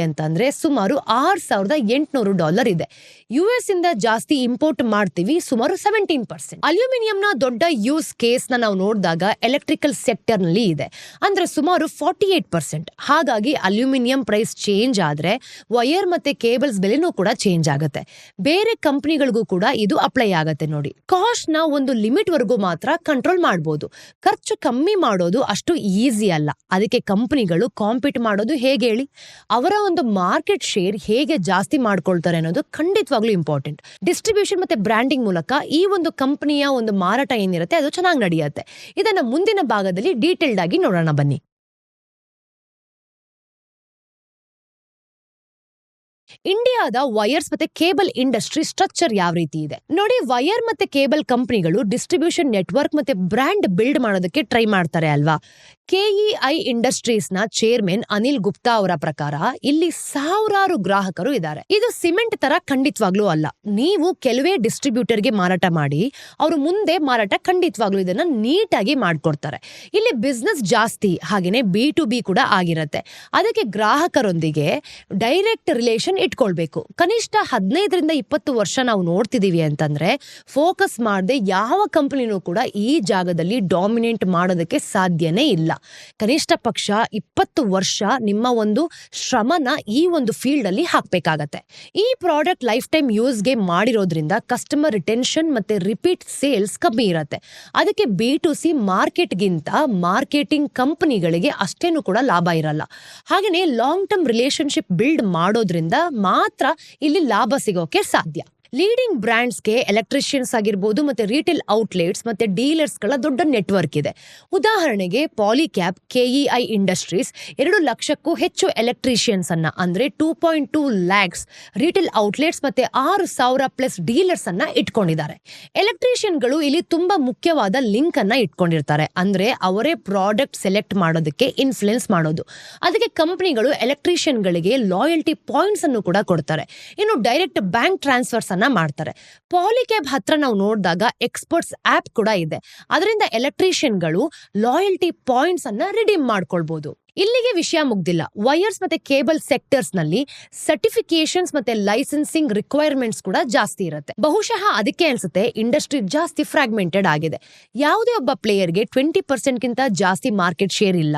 ಅಂತಂದರೆ ಸುಮಾರು ಆರ್ ಸಾವಿರದ ಎಂಟುನೂರು ಡಾಲರ್ ಇದೆ. ಯು ಎಸ್ ಇಂದ ಜಾಸ್ತಿ ಇಂಪೋರ್ಟ್ ಮಾಡ್ತೀವಿ, ಸುಮಾರು ಸೆವೆಂಟೀನ್ ಪರ್ಸೆಂಟ್. ಅಲ್ಯೂಮಿನಿಯಂನ ದೊಡ್ಡ ಯೂಸ್ ಕೇಸ್ನ ನಾವು ನೋಡಿದಾಗ ಎಲೆಕ್ಟ್ರಿಕಲ್ ಸೆಕ್ಟರ್ನಲ್ಲಿ ಇದೆ. ಅಂದ್ರೆ ಸುಮಾರು ಫಾರ್ಟಿ ಏಟ್ ಪರ್ಸೆಂಟ್. ಹಾಗಾಗಿ ಅಲ್ಯೂಮಿನಿಯಂ ಪ್ರೈಸ್ ಚೇಂಜ್ ಆದ್ರೆ ವೈರ್ ಮತ್ತೆ ಕೇಬಲ್ಸ್ ಬೆಲೆನೂ ಕೂಡ ಚೇಂಜ್ ಆಗುತ್ತೆ. ಬೇರೆ ಕಂಪ್ನಿಗಳಿಗೂ ಕೂಡ ಇದು ಅಪ್ಲೈ ಆಗುತ್ತೆ ನೋಡಿ. ಕಾಸ್ಟ್ನ ಒಂದು ಲಿಮಿಟ್ ವರೆಗೂ ಮಾತ್ರ ಕಂಟ್ರೋಲ್ ಮಾಡ್ಬೋದು. ಖರ್ಚು ಕಮ್ಮಿ ಮಾಡೋದು ಅಷ್ಟು ಈಸಿ ಅಲ್ಲ. ಅದಕ್ಕೆ ಕಂಪನಿಗಳು ಕಾಂಪೀಟ್ ಮಾಡೋದು ಹೇಗೆ ಹೇಳಿ? ಅವರ ಒಂದು ಮಾರ್ಕೆಟ್ ಶೇರ್ ಹೇಗೆ ಜಾಸ್ತಿ ಮಾಡ್ಕೊಳ್ತಾರೆ ಅನ್ನೋದು ಖಂಡಿತವಾಗ್ಲೂ ಇಂಪಾರ್ಟೆಂಟ್. ಡಿಸ್ಟ್ರಿಬ್ಯೂಷನ್ ಮತ್ತೆ ಬ್ರ್ಯಾಂಡಿಂಗ್ ಮೂಲಕ ಈ ಒಂದು ಕಂಪ್ನಿಯ ಒಂದು ಮಾರಾಟ ಏನಿರುತ್ತೆ ಅದು ಚೆನ್ನಾಗಿ ನಡೆಯುತ್ತೆ. ಇದನ್ನ ಮುಂದಿನ ಭಾಗದಲ್ಲಿ ಡೀಟೇಲ್ಡ್ ಆಗಿ ನೋಡೋಣ ಬನ್ನಿ. ಇಂಡಿಯಾದ ವೈರ್ಸ್ ಮತ್ತೆ ಕೇಬಲ್ ಇಂಡಸ್ಟ್ರಿ ಸ್ಟ್ರಕ್ಚರ್ ಯಾವ ರೀತಿ ಇದೆ? ನೋಡಿ ವೈರ್ ಮತ್ತೆ ಕೇಬಲ್ ಕಂಪನಿಗಳು ಡಿಸ್ಟ್ರಿಬ್ಯೂಷನ್ ನೆಟ್ವರ್ಕ್ ಮತ್ತೆ ಬ್ರ್ಯಾಂಡ್ ಬಿಲ್ಡ್ ಮಾಡೋದಕ್ಕೆ ಟ್ರೈ ಮಾಡ್ತಾರೆ ಅಲ್ವಾ? ಕೆಇಐ ಇಂಡಸ್ಟ್ರೀಸ್ನ ಚೇರ್ಮನ್ ಅನಿಲ್ ಗುಪ್ತಾ ಅವರ ಪ್ರಕಾರ ಇಲ್ಲಿ ಸಾವಿರಾರು ಗ್ರಾಹಕರು ಇದ್ದಾರೆ. ಇದು ಸಿಮೆಂಟ್ ತರ ಖಂಡಿತವಾಗ್ಲೂ ಅಲ್ಲ. ನೀವು ಕೆಲವೇ ಡಿಸ್ಟ್ರಿಬ್ಯೂಟರ್ಗೆ ಮಾರಾಟ ಮಾಡಿ ಅವರು ಮುಂದೆ ಮಾರಾಟ ಖಂಡಿತವಾಗ್ಲೂ ಇದನ್ನ ನೀಟಾಗಿ ಮಾಡ್ಕೊಡ್ತಾರೆ. ಇಲ್ಲಿ ಬಿಸ್ನೆಸ್ ಜಾಸ್ತಿ, ಹಾಗೇನೆ ಬಿ ಟು ಬಿ ಕೂಡ ಆಗಿರುತ್ತೆ. ಅದಕ್ಕೆ ಗ್ರಾಹಕರೊಂದಿಗೆ ಡೈರೆಕ್ಟ್ ರಿಲೇಷನ್ ಇಟ್ಕೊಳ್ಬೇಕು. ಕನಿಷ್ಠ ಹದಿನೈದರಿಂದ ಇಪ್ಪತ್ತು ವರ್ಷ ನಾವು ನೋಡ್ತಿದೀವಿ ಅಂತಂದ್ರೆ ಫೋಕಸ್ ಮಾಡದೆ ಯಾವ ಕಂಪನಿನೂ ಕೂಡ ಈ ಜಾಗದಲ್ಲಿ ಡಾಮಿನೇಟ್ ಮಾಡೋದಕ್ಕೆ ಸಾಧ್ಯನೇ ಇಲ್ಲ. ಕನಿಷ್ಠ ಪಕ್ಷ ಇಪ್ಪತ್ತು ವರ್ಷ ನಿಮ್ಮ ಒಂದು ಶ್ರಮನ ಈ ಒಂದು ಫೀಲ್ಡ್ ಅಲ್ಲಿ ಹಾಕ್ಬೇಕಾಗತ್ತೆ. ಈ ಪ್ರಾಡಕ್ಟ್ ಲೈಫ್ ಟೈಮ್ ಯೂಸ್ಗೆ ಮಾಡಿರೋದ್ರಿಂದ ಕಸ್ಟಮರ್ ರಿಟೆನ್ಷನ್ ಮತ್ತೆ ರಿಪೀಟ್ ಸೇಲ್ಸ್ ಕಮ್ಮಿ ಇರತ್ತೆ. ಅದಕ್ಕೆ ಬಿ ಟು ಸಿ ಮಾರ್ಕೆಟ್ಗಿಂತ ಮಾರ್ಕೆಟಿಂಗ್ ಕಂಪನಿಗಳಿಗೆ ಅಷ್ಟೇನು ಕೂಡ ಲಾಭ ಇರಲ್ಲ. ಹಾಗೆಯೇ ಲಾಂಗ್ ಟರ್ಮ್ ರಿಲೇಶನ್ಶಿಪ್ ಬಿಲ್ಡ್ ಮಾಡೋದ್ರಿಂದ ಮಾತ್ರ ಇಲ್ಲಿ ಲಾಭ ಸಿಗೋಕೆ ಸಾಧ್ಯ. ಲೀಡಿಂಗ್ ಬ್ರ್ಯಾಂಡ್ಸ್ಗೆ ಎಲೆಕ್ಟ್ರಿಷಿಯನ್ಸ್ ಆಗಿರ್ಬೋದು ಮತ್ತೆ ರಿಟೇಲ್ ಔಟ್ಲೆಟ್ಸ್ ಮತ್ತೆ ಡೀಲರ್ಸ್ಗಳ ದೊಡ್ಡ ನೆಟ್ವರ್ಕ್ ಇದೆ. ಉದಾಹರಣೆಗೆ ಪಾಲಿಕ್ಯಾಬ್ ಕೆಇಐ ಇಂಡಸ್ಟ್ರೀಸ್ ಎರಡು ಲಕ್ಷಕ್ಕೂ ಹೆಚ್ಚು ಎಲೆಕ್ಟ್ರಿಷಿಯನ್ಸ್ ಅನ್ನ ಅಂದ್ರೆ two point two lakhs retail outlets ಮತ್ತೆ ಆರು ಸಾವಿರ ಪ್ಲಸ್ ಡೀಲರ್ಸ್ ಅನ್ನ ಇಟ್ಕೊಂಡಿದ್ದಾರೆ. ಎಲೆಕ್ಟ್ರಿಷಿಯನ್ಗಳು ಇಲ್ಲಿ ತುಂಬಾ ಮುಖ್ಯವಾದ ಲಿಂಕ್ ಅನ್ನ ಇಟ್ಕೊಂಡಿರ್ತಾರೆ. ಅಂದ್ರೆ ಅವರೇ ಪ್ರಾಡಕ್ಟ್ ಸೆಲೆಕ್ಟ್ ಮಾಡೋದಕ್ಕೆ ಇನ್ಫ್ಲುಯೆನ್ಸ್ ಮಾಡೋದು. ಅದಕ್ಕೆ ಕಂಪ್ನಿಗಳು ಎಲೆಕ್ಟ್ರಿಷಿಯನ್ಗಳಿಗೆ ಲಾಯಲ್ಟಿ ಪಾಯಿಂಟ್ಸ್ ಅನ್ನು ಕೂಡ ಕೊಡ್ತಾರೆ. ಇನ್ನು ಡೈರೆಕ್ಟ್ ಬ್ಯಾಂಕ್ ಟ್ರಾನ್ಸ್ಫರ್ಸ್ ಅನ್ನ ಮಾಡ್ತಾರೆ. ಪಾಲಿಕ್ಯಾಬ್ ಹತ್ರ ನಾವು ನೋಡಿದಾಗ ಎಕ್ಸ್ಪರ್ಟ್ಸ್ ಆಪ್ ಕೂಡ ಇದೆ. ಅದರಿಂದ ಎಲೆಕ್ಟ್ರಿಷಿಯನ್ಗಳು ಲಾಯಲ್ಟಿ ಪಾಯಿಂಟ್ಸ್ ಅನ್ನ ರಿಡೀಮ್ ಮಾಡ್ಕೊಳ್ಬಹುದು ಇಲ್ಲಿಗೆ ವಿಷಯ ಮುಗ್ದಿಲ್ಲ. ವೈಯರ್ಸ್ ಮತ್ತೆ ಕೇಬಲ್ ಸೆಕ್ಟರ್ಸ್ನಲ್ಲಿ ಸರ್ಟಿಫಿಕೇಶನ್ಸ್ ಮತ್ತೆ ಲೈಸೆನ್ಸಿಂಗ್ ರಿಕ್ವೈರ್ಮೆಂಟ್ಸ್ ಕೂಡ ಜಾಸ್ತಿ ಇರುತ್ತೆ. ಬಹುಶಃ ಅದಕ್ಕೆ ಅನ್ಸುತ್ತೆ ಇಂಡಸ್ಟ್ರಿ ಜಾಸ್ತಿ ಫ್ರಾಗ್ಮೆಂಟೆಡ್ ಆಗಿದೆ. ಯಾವುದೇ ಒಬ್ಬ ಪ್ಲೇಯರ್ಗೆ ಟ್ವೆಂಟಿ ಪರ್ಸೆಂಟ್ ಗಿಂತ ಜಾಸ್ತಿ ಮಾರ್ಕೆಟ್ ಶೇರ್ ಇಲ್ಲ.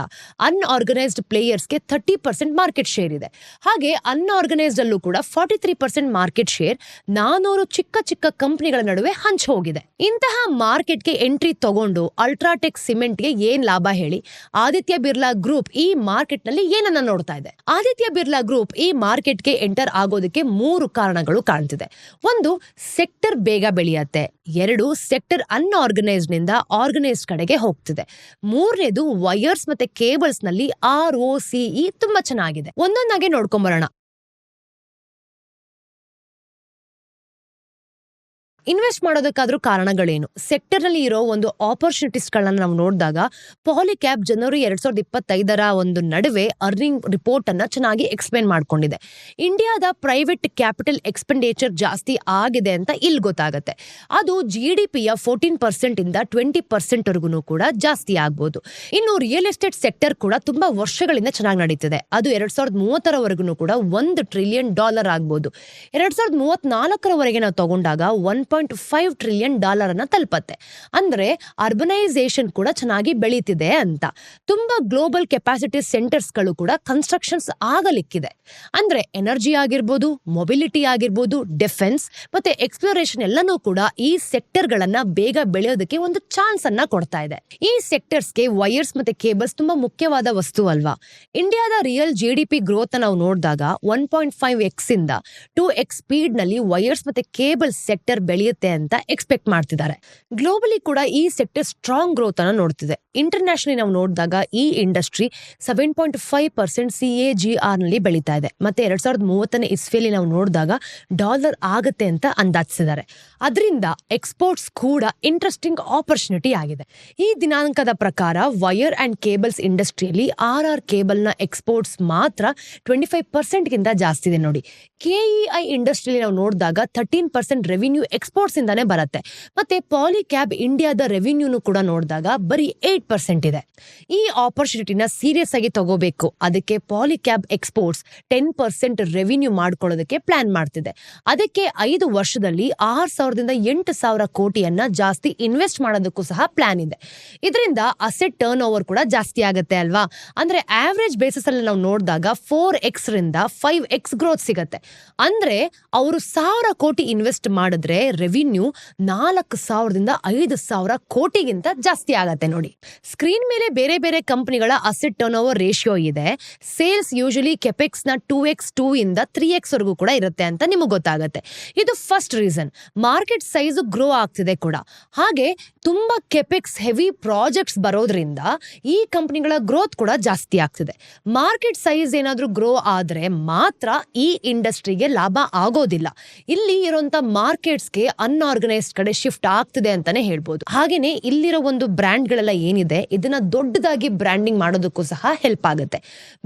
ಅನ್ಆರ್ಗನೈಸ್ಡ್ ಪ್ಲೇಯರ್ಸ್ಗೆ ಥರ್ಟಿ ಪರ್ಸೆಂಟ್ ಮಾರ್ಕೆಟ್ ಶೇರ್ ಇದೆ. ಹಾಗೆ ಅನ್ಆರ್ಗನೈಸ್ಡ್ ಅಲ್ಲೂ ಕೂಡ forty three percent market share ನಾನೂರು ಚಿಕ್ಕ ಚಿಕ್ಕ ಕಂಪನಿಗಳ ನಡುವೆ ಹಂಚ್ ಹೋಗಿದೆ. ಇಂತಹ ಮಾರ್ಕೆಟ್ಗೆ ಎಂಟ್ರಿ ತಗೊಂಡು ಅಲ್ಟ್ರಾಟೆಕ್ ಸಿಮೆಂಟ್ಗೆ ಏನ್ ಲಾಭ ಹೇಳಿ? ಆದಿತ್ಯ ಬಿರ್ಲಾ ಗ್ರೂಪ್ ಈ ಮಾರ್ಕೆಟ್ನಲ್ಲಿ ಏನನ್ನ ನೋಡ್ತಾ ಇದೆ? ಆದಿತ್ಯ ಬಿರ್ಲಾ ಗ್ರೂಪ್ ಈ ಮಾರ್ಕೆಟ್ಗೆ ಎಂಟರ್ ಆಗೋದಕ್ಕೆ ಮೂರು ಕಾರಣಗಳು ಕಾಣ್ತಿದೆ. ಒಂದು, ಸೆಕ್ಟರ್ ಬೇಗ ಬೆಳೆಯತ್ತೆ. ಎರಡು, ಸೆಕ್ಟರ್ ಅನ್ಆರ್ಗನೈಸ್ಡ್ನಿಂದ ಆರ್ಗನೈಸ್ಡ್ ಕಡೆಗೆ ಹೋಗ್ತಿದೆ. ಮೂರನೇದು ವೈಯರ್ಸ್ ಮತ್ತೆ ಕೇಬಲ್ಸ್ನಲ್ಲಿ ಆರ್ ಒ ಸಿಇ ತುಂಬಾ ಚೆನ್ನಾಗಿದೆ. ಒಂದೊಂದಾಗೆ ನೋಡ್ಕೊಂಬರೋಣ. ಇನ್ವೆಸ್ಟ್ ಮಾಡೋದಕ್ಕಾದ್ರೂ ಕಾರಣಗಳೇನು? ಸೆಕ್ಟರ್ನಲ್ಲಿ ಇರೋ ಒಂದು ಆಪರ್ಚುನಿಟೀಸ್ ಗಳನ್ನ ನಾವು ನೋಡಿದಾಗ ಪಾಲಿಕ್ಯಾಬ್ ಜನವರಿ ಎರಡ್ ಸಾವಿರದ ಇಪ್ಪತ್ತೈದರ ಒಂದು ನಡುವೆ ಅರ್ನಿಂಗ್ ರಿಪೋರ್ಟ್ ಅನ್ನ ಚೆನ್ನಾಗಿ ಎಕ್ಸ್ಪ್ಲೇನ್ ಮಾಡ್ಕೊಂಡಿದೆ. ಇಂಡಿಯಾದ ಪ್ರೈವೇಟ್ ಕ್ಯಾಪಿಟಲ್ ಎಕ್ಸ್ಪೆಂಡಿಚರ್ ಜಾಸ್ತಿ ಆಗಿದೆ ಅಂತ ಇಲ್ಲಿ ಗೊತ್ತಾಗುತ್ತೆ. ಅದು ಜಿ ಡಿ ಪಿಯ ಫೋರ್ಟೀನ್ ಪರ್ಸೆಂಟ್ ಇಂದ ಟ್ವೆಂಟಿ ಪರ್ಸೆಂಟ್ ವರ್ಗು ಕೂಡ ಜಾಸ್ತಿ ಆಗ್ಬೋದು. ಇನ್ನು ರಿಯಲ್ ಎಸ್ಟೇಟ್ ಸೆಕ್ಟರ್ ಕೂಡ ತುಂಬಾ ವರ್ಷಗಳಿಂದ ಚೆನ್ನಾಗಿ ನಡೀತಿದೆ. ಅದು ಎರಡ್ ಸಾವಿರದ ಮೂವತ್ತರವರೆಗೂ ಕೂಡ ಒಂದು ಟ್ರಿಲಿಯನ್ ಡಾಲರ್ ಆಗ್ಬೋದು. ಎರಡ್ ಸಾವಿರದ ಮೂವತ್ನಾಲ್ಕರವರೆಗೆ ನಾವು ತಗೊಂಡಾಗ one point five trillion dollar ಅನ್ನ ತಲುಪತ್ತೆ. ಅಂದ್ರೆ ಅರ್ಬನೈಸೇಷನ್ ಕೂಡ ಚೆನ್ನಾಗಿ ಬೆಳೀತಿದೆ ಅಂತ. ತುಂಬಾ ಗ್ಲೋಬಲ್ ಕೆಪಾಸಿಟಿ ಸೆಂಟರ್ಸ್ಗಳು ಕೂಡ ಕನ್ಸ್ಟ್ರಕ್ಷನ್ಸ್ ಆಗಲಿಕ್ಕಿದೆ. ಅಂದ್ರೆ ಎನರ್ಜಿ ಆಗಿರ್ಬೋದು ಮೊಬಿಲಿಟಿ ಆಗಿರ್ಬೋದು ಡಿಫೆನ್ಸ್ ಮತ್ತೆ ಎಕ್ಸ್ಪ್ಲೋರೇಷನ್ ಎಲ್ಲನೂ ಕೂಡ ಈ ಸೆಕ್ಟರ್ ಗಳನ್ನ ಬೇಗ ಬೆಳೆಯೋದಕ್ಕೆ ಒಂದು ಚಾನ್ಸ್ ಅನ್ನ ಕೊಡ್ತಾ ಇದೆ. ಈ ಸೆಕ್ಟರ್ಸ್ಗೆ ವೈರ್ಸ್ ಮತ್ತೆ ಕೇಬಲ್ಸ್ ತುಂಬಾ ಮುಖ್ಯವಾದ ವಸ್ತು ಅಲ್ವಾ? ಇಂಡಿಯಾದ real G D P growth ನಾವು ನೋಡಿದಾಗ ಒನ್ ಪಾಯಿಂಟ್ ಫೈವ್ ಎಕ್ಸ್ ಇಂದ ಟೂ ಎಕ್ಸ್ ಸ್ಪೀಡ್ನಲ್ಲಿ ವೈರ್ಸ್ ಮತ್ತೆ ಕೇಬಲ್ ಸೆಕ್ಟರ್ ಬೆಳೆಯುತ್ತೆ ಅಂತ ಎಕ್ಸ್ಪೆಕ್ಟ್ ಮಾಡ್ತಿದ್ದಾರೆ. ಗ್ಲೋಬಲಿ ಕೂಡ ಈ ಸೆಕ್ಟರ್ ಸ್ಟ್ರಾಂಗ್ ಗ್ರೋತ್ ಅನ್ನು ನೋಡ್ತಿದೆ. ಇಂಟರ್ನ್ಯಾಷನಲಿ ನಾವು ನೋಡಿದಾಗ ಈ industry seven point five percent C A G ಆರ್ನಲ್ಲಿ ಬೆಳೀತಾ ಇದೆ. ಮತ್ತೆ ಎರಡ್ ಸಾವಿರದ ಮೂವತ್ತನೇ ಇಸ್ವಿಯಲ್ಲಿ ನಾವು ನೋಡಿದಾಗ ಡಾಲರ್ ಆಗುತ್ತೆ ಅಂತ ಅಂದಾಜಿಸಿದ್ದಾರೆ. ಅದರಿಂದ ಎಕ್ಸ್ಪೋರ್ಟ್ಸ್ ಕೂಡ ಇಂಟ್ರೆಸ್ಟಿಂಗ್ ಆಪರ್ಚುನಿಟಿ ಆಗಿದೆ. ಈ ದಿನಾಂಕದ ಪ್ರಕಾರ ವೈರ್ ಅಂಡ್ ಕೇಬಲ್ಸ್ ಇಂಡಸ್ಟ್ರಿಯಲ್ಲಿ ಆರ್ ಆರ್ ಕೇಬಲ್ನ ಎಕ್ಸ್ಪೋರ್ಟ್ಸ್ ಮಾತ್ರ ಟ್ವೆಂಟಿ ಫೈವ್ ಪರ್ಸೆಂಟ್ ಗಿಂತ ಜಾಸ್ತಿ ಇದೆ ನೋಡಿ. ಕೆಇಐ ಇಂಡಸ್ಟ್ರಿಯಲ್ಲಿ ನಾವು ನೋಡಿದಾಗ ಥರ್ಟೀನ್ ಪರ್ಸೆಂಟ್ ರೆವಿನ್ಯೂ ಎಕ್ಸ್ಪೋರ್ಟ್ಸ್ ಇಂದಾನೆ ಬರುತ್ತೆ. ಮತ್ತೆ ಪಾಲಿಕ್ಯಾಬ್ ಇಂಡಿಯಾದ ರೆವಿನ್ಯೂನು ಕೂಡ ನೋಡಿದಾಗ ಬರೀ ಏಟ್ ಪರ್ಸೆಂಟ್ ಇದೆ. ಈ ಆಪರ್ಚುನಿಟಿನ ಸೀರಿಯಸ್ ಆಗಿ ತಗೋಬೇಕು. ಅದಕ್ಕೆ Polycab exports ten percent revenue ಮಾಡ್ಕೊಳ್ಳೋದಕ್ಕೆ ಪ್ಲಾನ್ ಮಾಡ್ತಿದೆ. ಅದಕ್ಕೆ ಐದು ವರ್ಷದಲ್ಲಿ ಆರು ಸಾವಿರದಿಂದ ಎಂಟು ಸಾವಿರ ಕೋಟಿಯನ್ನ ಜಾಸ್ತಿ ಇನ್ವೆಸ್ಟ್ ಮಾಡೋದಕ್ಕೂ ಸಹ ಪ್ಲಾನ್ ಇದೆ. ಇದರಿಂದ ಅಸೆಟ್ ಟರ್ನ್ ಓವರ್ ಕೂಡ ಜಾಸ್ತಿ ಆಗುತ್ತೆ ಅಲ್ವಾ? ಅಂದ್ರೆ ಆವರೇಜ್ ಬೇಸಿಸ್ ಅಲ್ಲಿ ನಾವು ನೋಡಿದಾಗ ಫೋರ್ ಎಕ್ಸ್ ರಿಂದ ಫೈವ್ ಎಕ್ಸ್ ಗ್ರೋತ್ ಸಿಗುತ್ತೆ. ಅಂದ್ರೆ ಅವರು ಸಾವಿರ ಕೋಟಿ ಇನ್ವೆಸ್ಟ್ ಮಾಡಿದ್ರೆ ರೆವಿನ್ಯೂ ನಾಲ್ಕು ಸಾವಿರದಿಂದ ಐದು ಸಾವಿರ ಕೋಟಿಗಿಂತ ಜಾಸ್ತಿ ಆಗತ್ತೆ ನೋಡಿ. ಸ್ಕ್ರೀನ್ ಮೇಲೆ ಬೇರೆ ಬೇರೆ ಕಂಪ್ನಿಗಳ ಅಸೆಟ್ ಟರ್ನ್ ಓವರ್ ರೇಷಿಯೋ ಇದೆ. ಸೇಲ್ಸ್ ಯೂಶಲಿ ಕೆಪೆಕ್ಸ್ನ ಟೂ ಎಕ್ಸ್ ಟೂ ಇಂದ ತ್ರೀ ಎಕ್ಸ್ ವರೆಗೂ ಕೂಡ ಇರುತ್ತೆ ಅಂತ ನಿಮಗೆ ಗೊತ್ತಾಗುತ್ತೆ. ಇದು first reason market size grow ಆಗ್ತಿದೆ ಕೂಡ. ಹಾಗೆ ತುಂಬಾ ಕೆಪೆಕ್ಸ್ ಹೆವಿ ಪ್ರಾಜೆಕ್ಟ್ಸ್ ಬರೋದ್ರಿಂದ ಈ ಕಂಪ್ನಿಗಳ ಗ್ರೋತ್ ಕೂಡ ಜಾಸ್ತಿ ಆಗ್ತಿದೆ. ಮಾರ್ಕೆಟ್ ಸೈಜ್ ಏನಾದರೂ ಗ್ರೋ ಆದ್ರೆ ಮಾತ್ರ ಈ ಇಂಡಸ್ಟ್ರಿಗೆ ಲಾಭ ಆಗೋದಿಲ್ಲ. ಇಲ್ಲಿ ಇರುವಂತ ಮಾರ್ಕೆಟ್ಸ್ಗೆ ಅನ್ಆರ್ಗನೈಸ್ಡ್ ಕಡೆ ಶಿಫ್ಟ್ ಆಗ್ತಿದೆ ಅಂತಾನೆ ಹೇಳ್ಬೋದು. ಹಾಗೇನೆ ಇಲ್ಲಿರೋ ಒಂದು ಬ್ರ್ಯಾಂಡ್ಗಳೆಲ್ಲ ಏನಿದೆ, ಇದನ್ನ ದೊಡ್ಡದಾಗಿ ಬ್ರ್ಯಾಂಡಿಂಗ್ ಮಾಡೋದಕ್ಕೂ ಸಹ ಹೆಲ್ಪ್ ಆಗುತ್ತೆ.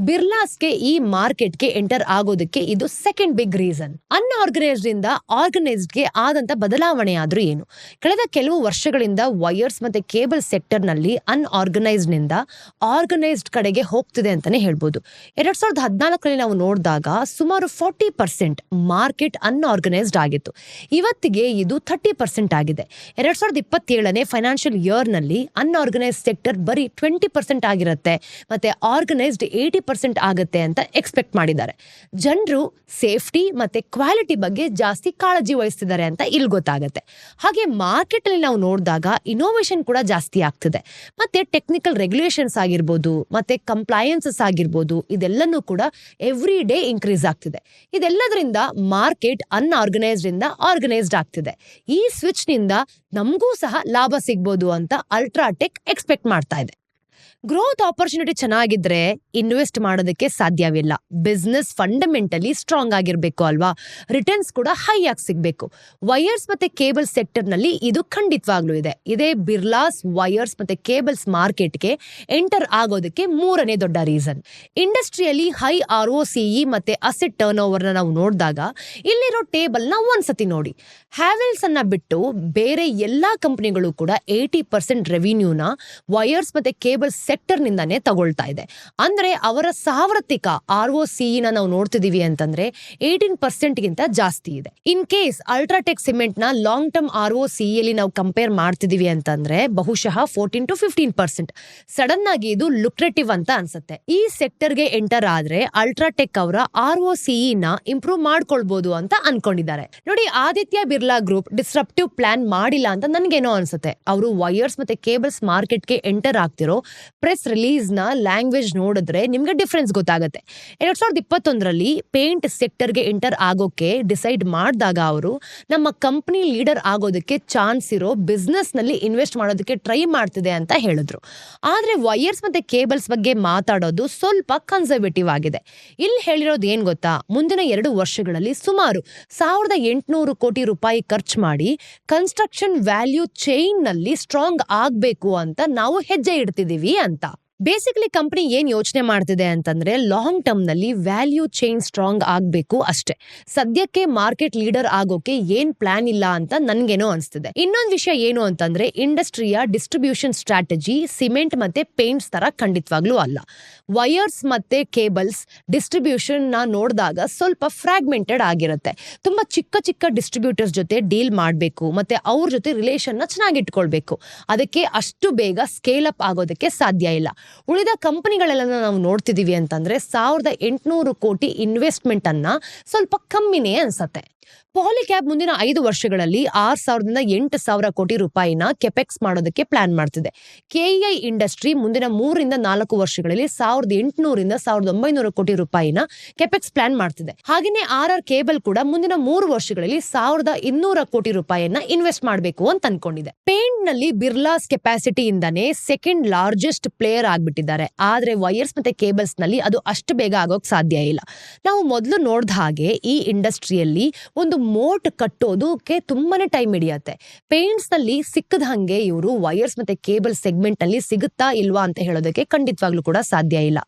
ಬಿರ್ಲಾಸ್ಗೆ ಈ ಮಾರ್ಕೆಟ್ಗೆ ಎಂಟರ್ ಆಗೋದಕ್ಕೆ ಇದು ಸೆಕೆಂಡ್ ಬಿಗ್ ರೀಸನ್ ಅನ್ಆರ್ಗನೈಸ್ಡ್ ಇಂದ ಆರ್ಗನೈಸ್ಡ್ಗೆ ಆದಂತ ಬದಲಾವಣೆ ಆದ್ರೂ ಏನು? ಕಳೆದ ಕೆಲವು ವರ್ಷಗಳಿಂದ ವೈಯರ್ಸ್ ಮತ್ತೆ ಕೇಬಲ್ ಸೆಕ್ಟರ್ನಲ್ಲಿ ಅನ್ಆರ್ಗನೈಸ್ಡ್ನಿಂದ ಆರ್ಗನೈಸ್ಡ್ ಕಡೆಗೆ ಹೋಗ್ತಿದೆ ಅಂತಾನೆ ಹೇಳ್ಬೋದು. ಎರಡ್ ಸಾವಿರದ ಹದಿನಾಲ್ಕರಲ್ಲಿ ನಾವು ನೋಡಿದಾಗ ಸುಮಾರು ಫಾರ್ಟಿ ಪರ್ಸೆಂಟ್ ಮಾರ್ಕೆಟ್ ಅನ್ಆರ್ಗನೈಸ್ಡ್ ಆಗಿತ್ತು. ಇವತ್ತಿಗೆ ಇದು ಥರ್ಟಿ ಪರ್ಸೆಂಟ್ ಆಗಿದೆ. ಎರಡ್ ಸಾವಿರದ ಇಪ್ಪತ್ತೇಳನೇ ಫೈನಾನ್ಷಿಯಲ್ ಇಯರ್ನಲ್ಲಿ ಅನ್ಆರ್ಗನೈಸ್ಡ್ ಸೆಕ್ಟರ್ ಬರೀ ಟ್ವೆಂಟಿ ಪರ್ಸೆಂಟ್ ಆಗಿರುತ್ತೆ, ಮತ್ತೆ ಆರ್ಗನೈಸ್ಡ್ ಏಯ್ಟಿ ಪರ್ಸೆಂಟ್ ಆಗುತ್ತೆ ಅಂತ ಎಕ್ಸ್ಪೆಕ್ಟ್ ಮಾಡಿದ್ದಾರೆ. ಜನರು ಸೇಫ್ಟಿ ಮತ್ತೆ ಕ್ವಾಲಿಟಿ ಬಗ್ಗೆ ಜಾಸ್ತಿ ಕಾಳಜಿ ವಹಿಸ್ತಿದ್ದಾರೆ ಅಂತ ಇಲ್ಲಿ ಗೊತ್ತಾಗುತ್ತೆ. ಹಾಗೆ ಮಾರ್ಕೆಟ್ ಅಲ್ಲಿ ನಾವು ನೋಡಿದಾಗ ಇನೋವೇಷನ್ ಕೂಡ ಜಾಸ್ತಿ ಆಗ್ತಿದೆ. ಮತ್ತೆ ಟೆಕ್ನಿಕಲ್ ರೆಗ್ಯುಲೇಷನ್ಸ್ ಆಗಿರ್ಬೋದು, ಮತ್ತೆ ಕಂಪ್ಲಯನ್ಸಸ್ ಆಗಿರ್ಬೋದು, ಇದೆಲ್ಲನೂ ಕೂಡ ಎವ್ರಿ ಡೇ ಇನ್ಕ್ರೀಸ್ ಆಗ್ತಿದೆ. ಇದೆಲ್ಲದರಿಂದ ಮಾರ್ಕೆಟ್ ಅನ್ಆರ್ಗನೈಸ್ಡ್ ಇಂದ ಆರ್ಗನೈಸ್ಡ್ ಆಗ್ತಿದೆ. ಈ ಸ್ವಿಚ್ನಿಂದ ನಮಗೂ ಸಹ ಲಾಭ ಸಿಗ್ಬೋದು ಅಂತ ಅಲ್ಟ್ರಾಟೆಕ್ ಎಕ್ಸ್ಪೆಕ್ಟ್ ಮಾಡ್ತಾ ಇದೆ. ಗ್ರೋತ್ ಆಪರ್ಚುನಿಟಿ ಚೆನ್ನಾಗಿದ್ರೆ ಇನ್ವೆಸ್ಟ್ ಮಾಡೋದಕ್ಕೆ ಸಾಧ್ಯವಿಲ್ಲ. ಬಿಸ್ನೆಸ್ ಫಂಡಮೆಂಟಲಿ ಸ್ಟ್ರಾಂಗ್ ಆಗಿರ್ಬೇಕು ಅಲ್ವಾ? ರಿಟರ್ನ್ಸ್ ಕೂಡ ಹೈ ಆಗಿ ಸಿಗಬೇಕು. ವೈಯರ್ಸ್ ಮತ್ತೆ ಕೇಬಲ್ ಸೆಕ್ಟರ್ನಲ್ಲಿ ಇದು ಖಂಡಿತವಾಗ್ಲೂ ಇದೆ. ಇದೇ ಬಿರ್ಲಾಸ್ ವೈಯರ್ಸ್ ಮತ್ತೆ ಕೇಬಲ್ಸ್ ಮಾರ್ಕೆಟ್ಗೆ ಎಂಟರ್ ಆಗೋದಕ್ಕೆ ಮೂರನೇ ದೊಡ್ಡ ರೀಸನ್ ಇಂಡಸ್ಟ್ರಿಯಲ್ಲಿ high R O C E ಮತ್ತೆ ಅಸೆಟ್ ಟರ್ನ್ ಓವರ್ನ ನಾವು ನೋಡಿದಾಗ ಇಲ್ಲಿರೋ ಟೇಬಲ್ನ ಒಂದ್ಸತಿ ನೋಡಿ. ಹ್ಯಾವೆಲ್ಸ್ ಅನ್ನ ಬಿಟ್ಟು ಬೇರೆ ಎಲ್ಲಾ ಕಂಪನಿಗಳು ಕೂಡ ಏಯ್ಟಿ ಪರ್ಸೆಂಟ್ ರೆವಿನ್ಯೂನ ವೈಯರ್ಸ್ ಮತ್ತೆ ಕೇಬಲ್ ಸೆಕ್ಟರ್ ನಿಂದಾನೇ ತಗೊಳ್ತಾ ಇದೆ. ಅಂದ್ರೆ ಅವರ ಸಾರ್ವತ್ರಿಕ ಆರ್ ಒ ಸಿಇನ ನಾವು ನೋಡ್ತಿದೀವಿ ಅಂತಂದ್ರೆ ಏಯ್ಟೀನ್ ಪರ್ಸೆಂಟ್ ಗಿಂತ ಜಾಸ್ತಿ ಇದೆ. ಇನ್ ಕೇಸ್ ಅಲ್ಟ್ರಾಟೆಕ್ ಸಿಮೆಂಟ್ನ ಲಾಂಗ್ ಟರ್ಮ್ ಆರ್ ಒ ಸಿಇಯಲ್ಲಿ ನಾವು ಕಂಪೇರ್ ಮಾಡ್ತಿದೀವಿ ಅಂತಂದ್ರೆ ಬಹುಶಃ fourteen to fifteen percent sudden ಆಗಿ ಇದು ಲುಕ್ರೇಟಿವ್ ಅಂತ ಅನ್ಸುತ್ತೆ. ಈ ಸೆಕ್ಟರ್ಗೆ ಎಂಟರ್ ಆದ್ರೆ ಅಲ್ಟ್ರಾಟೆಕ್ ಅವರ ಆರ್ ಒ ಸಿಇ ನ ಇಂಪ್ರೂವ್ ಮಾಡ್ಕೊಳ್ಬಹುದು ಅಂತ ಅನ್ಕೊಂಡಿದ್ದಾರೆ. ನೋಡಿ, Aditya Birla group disruptive plan ಮಾಡಿಲ್ಲ ಅಂತ ನನ್ಗೇನೋ ಅನ್ಸುತ್ತೆ. ಅವರು ವೈರ್ಸ್ ಮತ್ತೆ ಕೇಬಲ್ಸ್ ಮಾರ್ಕೆಟ್ಗೆ ಎಂಟರ್ ಆಗ್ತಿರೋ ಪ್ರೆಸ್ ರಿಲೀಸ್ನ ಲ್ಯಾಂಗ್ವೇಜ್ ನೋಡಿದ್ರೆ ನಿಮಗೆ ಡಿಫ್ರೆನ್ಸ್ ಗೊತ್ತಾಗುತ್ತೆ. ಎರಡ್ ಸಾವಿರದ ಇಪ್ಪತ್ತೊಂದರಲ್ಲಿ ಪೇಂಟ್ ಸೆಕ್ಟರ್ಗೆ ಎಂಟರ್ ಆಗೋಕೆ ಡಿಸೈಡ್ ಮಾಡಿದಾಗ ಅವರು ನಮ್ಮ ಕಂಪ್ನಿ ಲೀಡರ್ ಆಗೋದಕ್ಕೆ ಚಾನ್ಸ್ ಇರೋ ಬಿಸ್ನೆಸ್ನಲ್ಲಿ ಇನ್ವೆಸ್ಟ್ ಮಾಡೋದಕ್ಕೆ ಟ್ರೈ ಮಾಡ್ತಿದೆ ಅಂತ ಹೇಳಿದ್ರು. ಆದ್ರೆ ವೈಯರ್ಸ್ ಮತ್ತೆ ಕೇಬಲ್ಸ್ ಬಗ್ಗೆ ಮಾತಾಡೋದು ಸ್ವಲ್ಪ ಕನ್ಸರ್ವೇಟಿವ್ ಆಗಿದೆ. ಇಲ್ಲಿ ಹೇಳಿರೋದು ಏನು ಗೊತ್ತಾ? ಮುಂದಿನ ಎರಡು ವರ್ಷಗಳಲ್ಲಿ ಸುಮಾರು ಸಾವಿರದ ಎಂಟುನೂರು ಕೋಟಿ ರೂಪಾಯಿ ಖರ್ಚು ಮಾಡಿ ಕನ್ಸ್ಟ್ರಕ್ಷನ್ ವ್ಯಾಲ್ಯೂ ಚೈನ್ನಲ್ಲಿ ಸ್ಟ್ರಾಂಗ್ ಆಗಬೇಕು ಅಂತ ನಾವು ಹೆಜ್ಜೆ ಇಡ್ತಿದ್ದೀವಿ ಬೇಸಿಕಲಿ ಕಂಪ್ನಿ ಏನ್ ಯೋಚನೆ ಮಾಡ್ತಿದೆ ಅಂತಂದ್ರೆ ಲಾಂಗ್ ಟರ್ಮ್ನಲ್ಲಿ ವ್ಯಾಲ್ಯೂ ಚೈನ್ ಸ್ಟ್ರಾಂಗ್ ಆಗ್ಬೇಕು ಅಷ್ಟೇ. ಸದ್ಯಕ್ಕೆ ಮಾರ್ಕೆಟ್ ಲೀಡರ್ ಆಗೋಕೆ ಏನ್ ಪ್ಲಾನ್ ಇಲ್ಲ ಅಂತ ನನ್ಗೇನೋ ಅನ್ಸ್ತಿದೆ. ಇನ್ನೊಂದು ವಿಷಯ ಏನು ಅಂತಂದ್ರೆ ಇಂಡಸ್ಟ್ರಿಯ ಡಿಸ್ಟ್ರಿಬ್ಯೂಷನ್ ಸ್ಟ್ರಾಟಜಿ ಸಿಮೆಂಟ್ ಮತ್ತೆ ಪೇಂಟ್ಸ್ ತರ ಖಂಡಿತವಾಗ್ಲೂ ಅಲ್ಲ. ವೈರ್ಸ್ ಮತ್ತೆ ಕೇಬಲ್ಸ್ ಡಿಸ್ಟ್ರಿಬ್ಯೂಷನ್ನ ನೋಡಿದಾಗ ಸ್ವಲ್ಪ ಫ್ರ್ಯಾಗ್ಮೆಂಟೆಡ್ ಆಗಿರುತ್ತೆ. ತುಂಬ ಚಿಕ್ಕ ಚಿಕ್ಕ ಡಿಸ್ಟ್ರಿಬ್ಯೂಟರ್ಸ್ ಜೊತೆ ಡೀಲ್ ಮಾಡಬೇಕು, ಮತ್ತೆ ಅವ್ರ ಜೊತೆ ರಿಲೇಷನ್ನ ಚೆನ್ನಾಗಿಟ್ಕೊಳ್ಬೇಕು ಅದಕ್ಕೆ ಅಷ್ಟು ಬೇಗ ಸ್ಕೇಲ್ ಅಪ್ ಆಗೋದಕ್ಕೆ ಸಾಧ್ಯ ಇಲ್ಲ. ಉಳಿದ ಕಂಪನಿಗಳೆಲ್ಲ ನಾವು ನೋಡ್ತಿದ್ದೀವಿ ಅಂತಂದ್ರೆ ಸಾವಿರದ ಎಂಟುನೂರು ಕೋಟಿ ಇನ್ವೆಸ್ಟ್ಮೆಂಟನ್ನು ಸ್ವಲ್ಪ ಕಮ್ಮಿನೇ ಅನ್ಸತ್ತೆ. ಪಾಲಿಕ್ಯಾಬ್ ಮುಂದಿನ ಐದು ವರ್ಷಗಳಲ್ಲಿ ಆರ್ ಸಾವಿರದಿಂದ ಎಂಟು ಸಾವಿರ ಕೋಟಿ ರೂಪಾಯಿನ ಕೆಪೆಕ್ಸ್ ಮಾಡೋದಕ್ಕೆ ಪ್ಲಾನ್ ಮಾಡ್ತಿದೆ. ಕೆಇಐ ಇಂಡಸ್ಟ್ರಿ ಮುಂದಿನ ಮೂರರಿಂದ ನಾಲ್ಕು ವರ್ಷಗಳಲ್ಲಿ ಸಾವಿರದ ಎಂಟುನೂರಿಂದ ಸಾವಿರದ ಒಂಬೈನೂರ ಕೋಟಿ ರೂಪಾಯಿನ ಕೆಪೆಕ್ಸ್ ಪ್ಲಾನ್ ಮಾಡ್ತಿದೆ. ಹಾಗೆಯೇ ಆರ್ ಆರ್ ಕೇಬಲ್ ಕೂಡ ಮುಂದಿನ ಮೂರು ವರ್ಷಗಳಲ್ಲಿ ಸಾವಿರದ ಇನ್ನೂರ ಕೋಟಿ ರೂಪಾಯಿಯನ್ನ ಇನ್ವೆಸ್ಟ್ ಮಾಡಬೇಕು ಅಂತ ಅನ್ಕೊಂಡಿದೆ. ಪೇಂಟ್ನಲ್ಲಿ ಬಿರ್ಲಾಸ್ ಕೆಪಾಸಿಟಿ ಇಂದಾನೆ ಸೆಕೆಂಡ್ ಲಾರ್ಜೆಸ್ಟ್ ಪ್ಲೇಯರ್ ಆಗ್ಬಿಟ್ಟಿದ್ದಾರೆ. ಆದ್ರೆ ವೈರ್ಸ್ ಮತ್ತೆ ಕೇಬಲ್ಸ್ನಲ್ಲಿ ಅದು ಅಷ್ಟು ಬೇಗ ಆಗೋಕ್ ಸಾಧ್ಯ ಇಲ್ಲ. ನಾವು ಮೊದಲು ನೋಡಿದ ಹಾಗೆ ಈ ಇಂಡಸ್ಟ್ರಿಯಲ್ಲಿ ಒಂದು ಮೋಟ್ ಕಟ್ಟೋದಕ್ಕೆ ತುಂಬಾನೇ ಟೈಮ್ ಹಿಡಿಯತ್ತೆ. ಪೇಂಟ್ಸ್ನಲ್ಲಿ ಸಿಕ್ಕದ ಹಂಗೆ ಇವರು ವೈರ್ಸ್ ಮತ್ತೆ ಕೇಬಲ್ ಸೆಗ್ಮೆಂಟ್ ಅಲ್ಲಿ ಸಿಗುತ್ತಾ ಇಲ್ವಾ ಅಂತ ಹೇಳೋದಕ್ಕೆ ಖಂಡಿತವಾಗ್ಲೂ ಕೂಡ ಸಾಧ್ಯ ಇಲ್ಲ.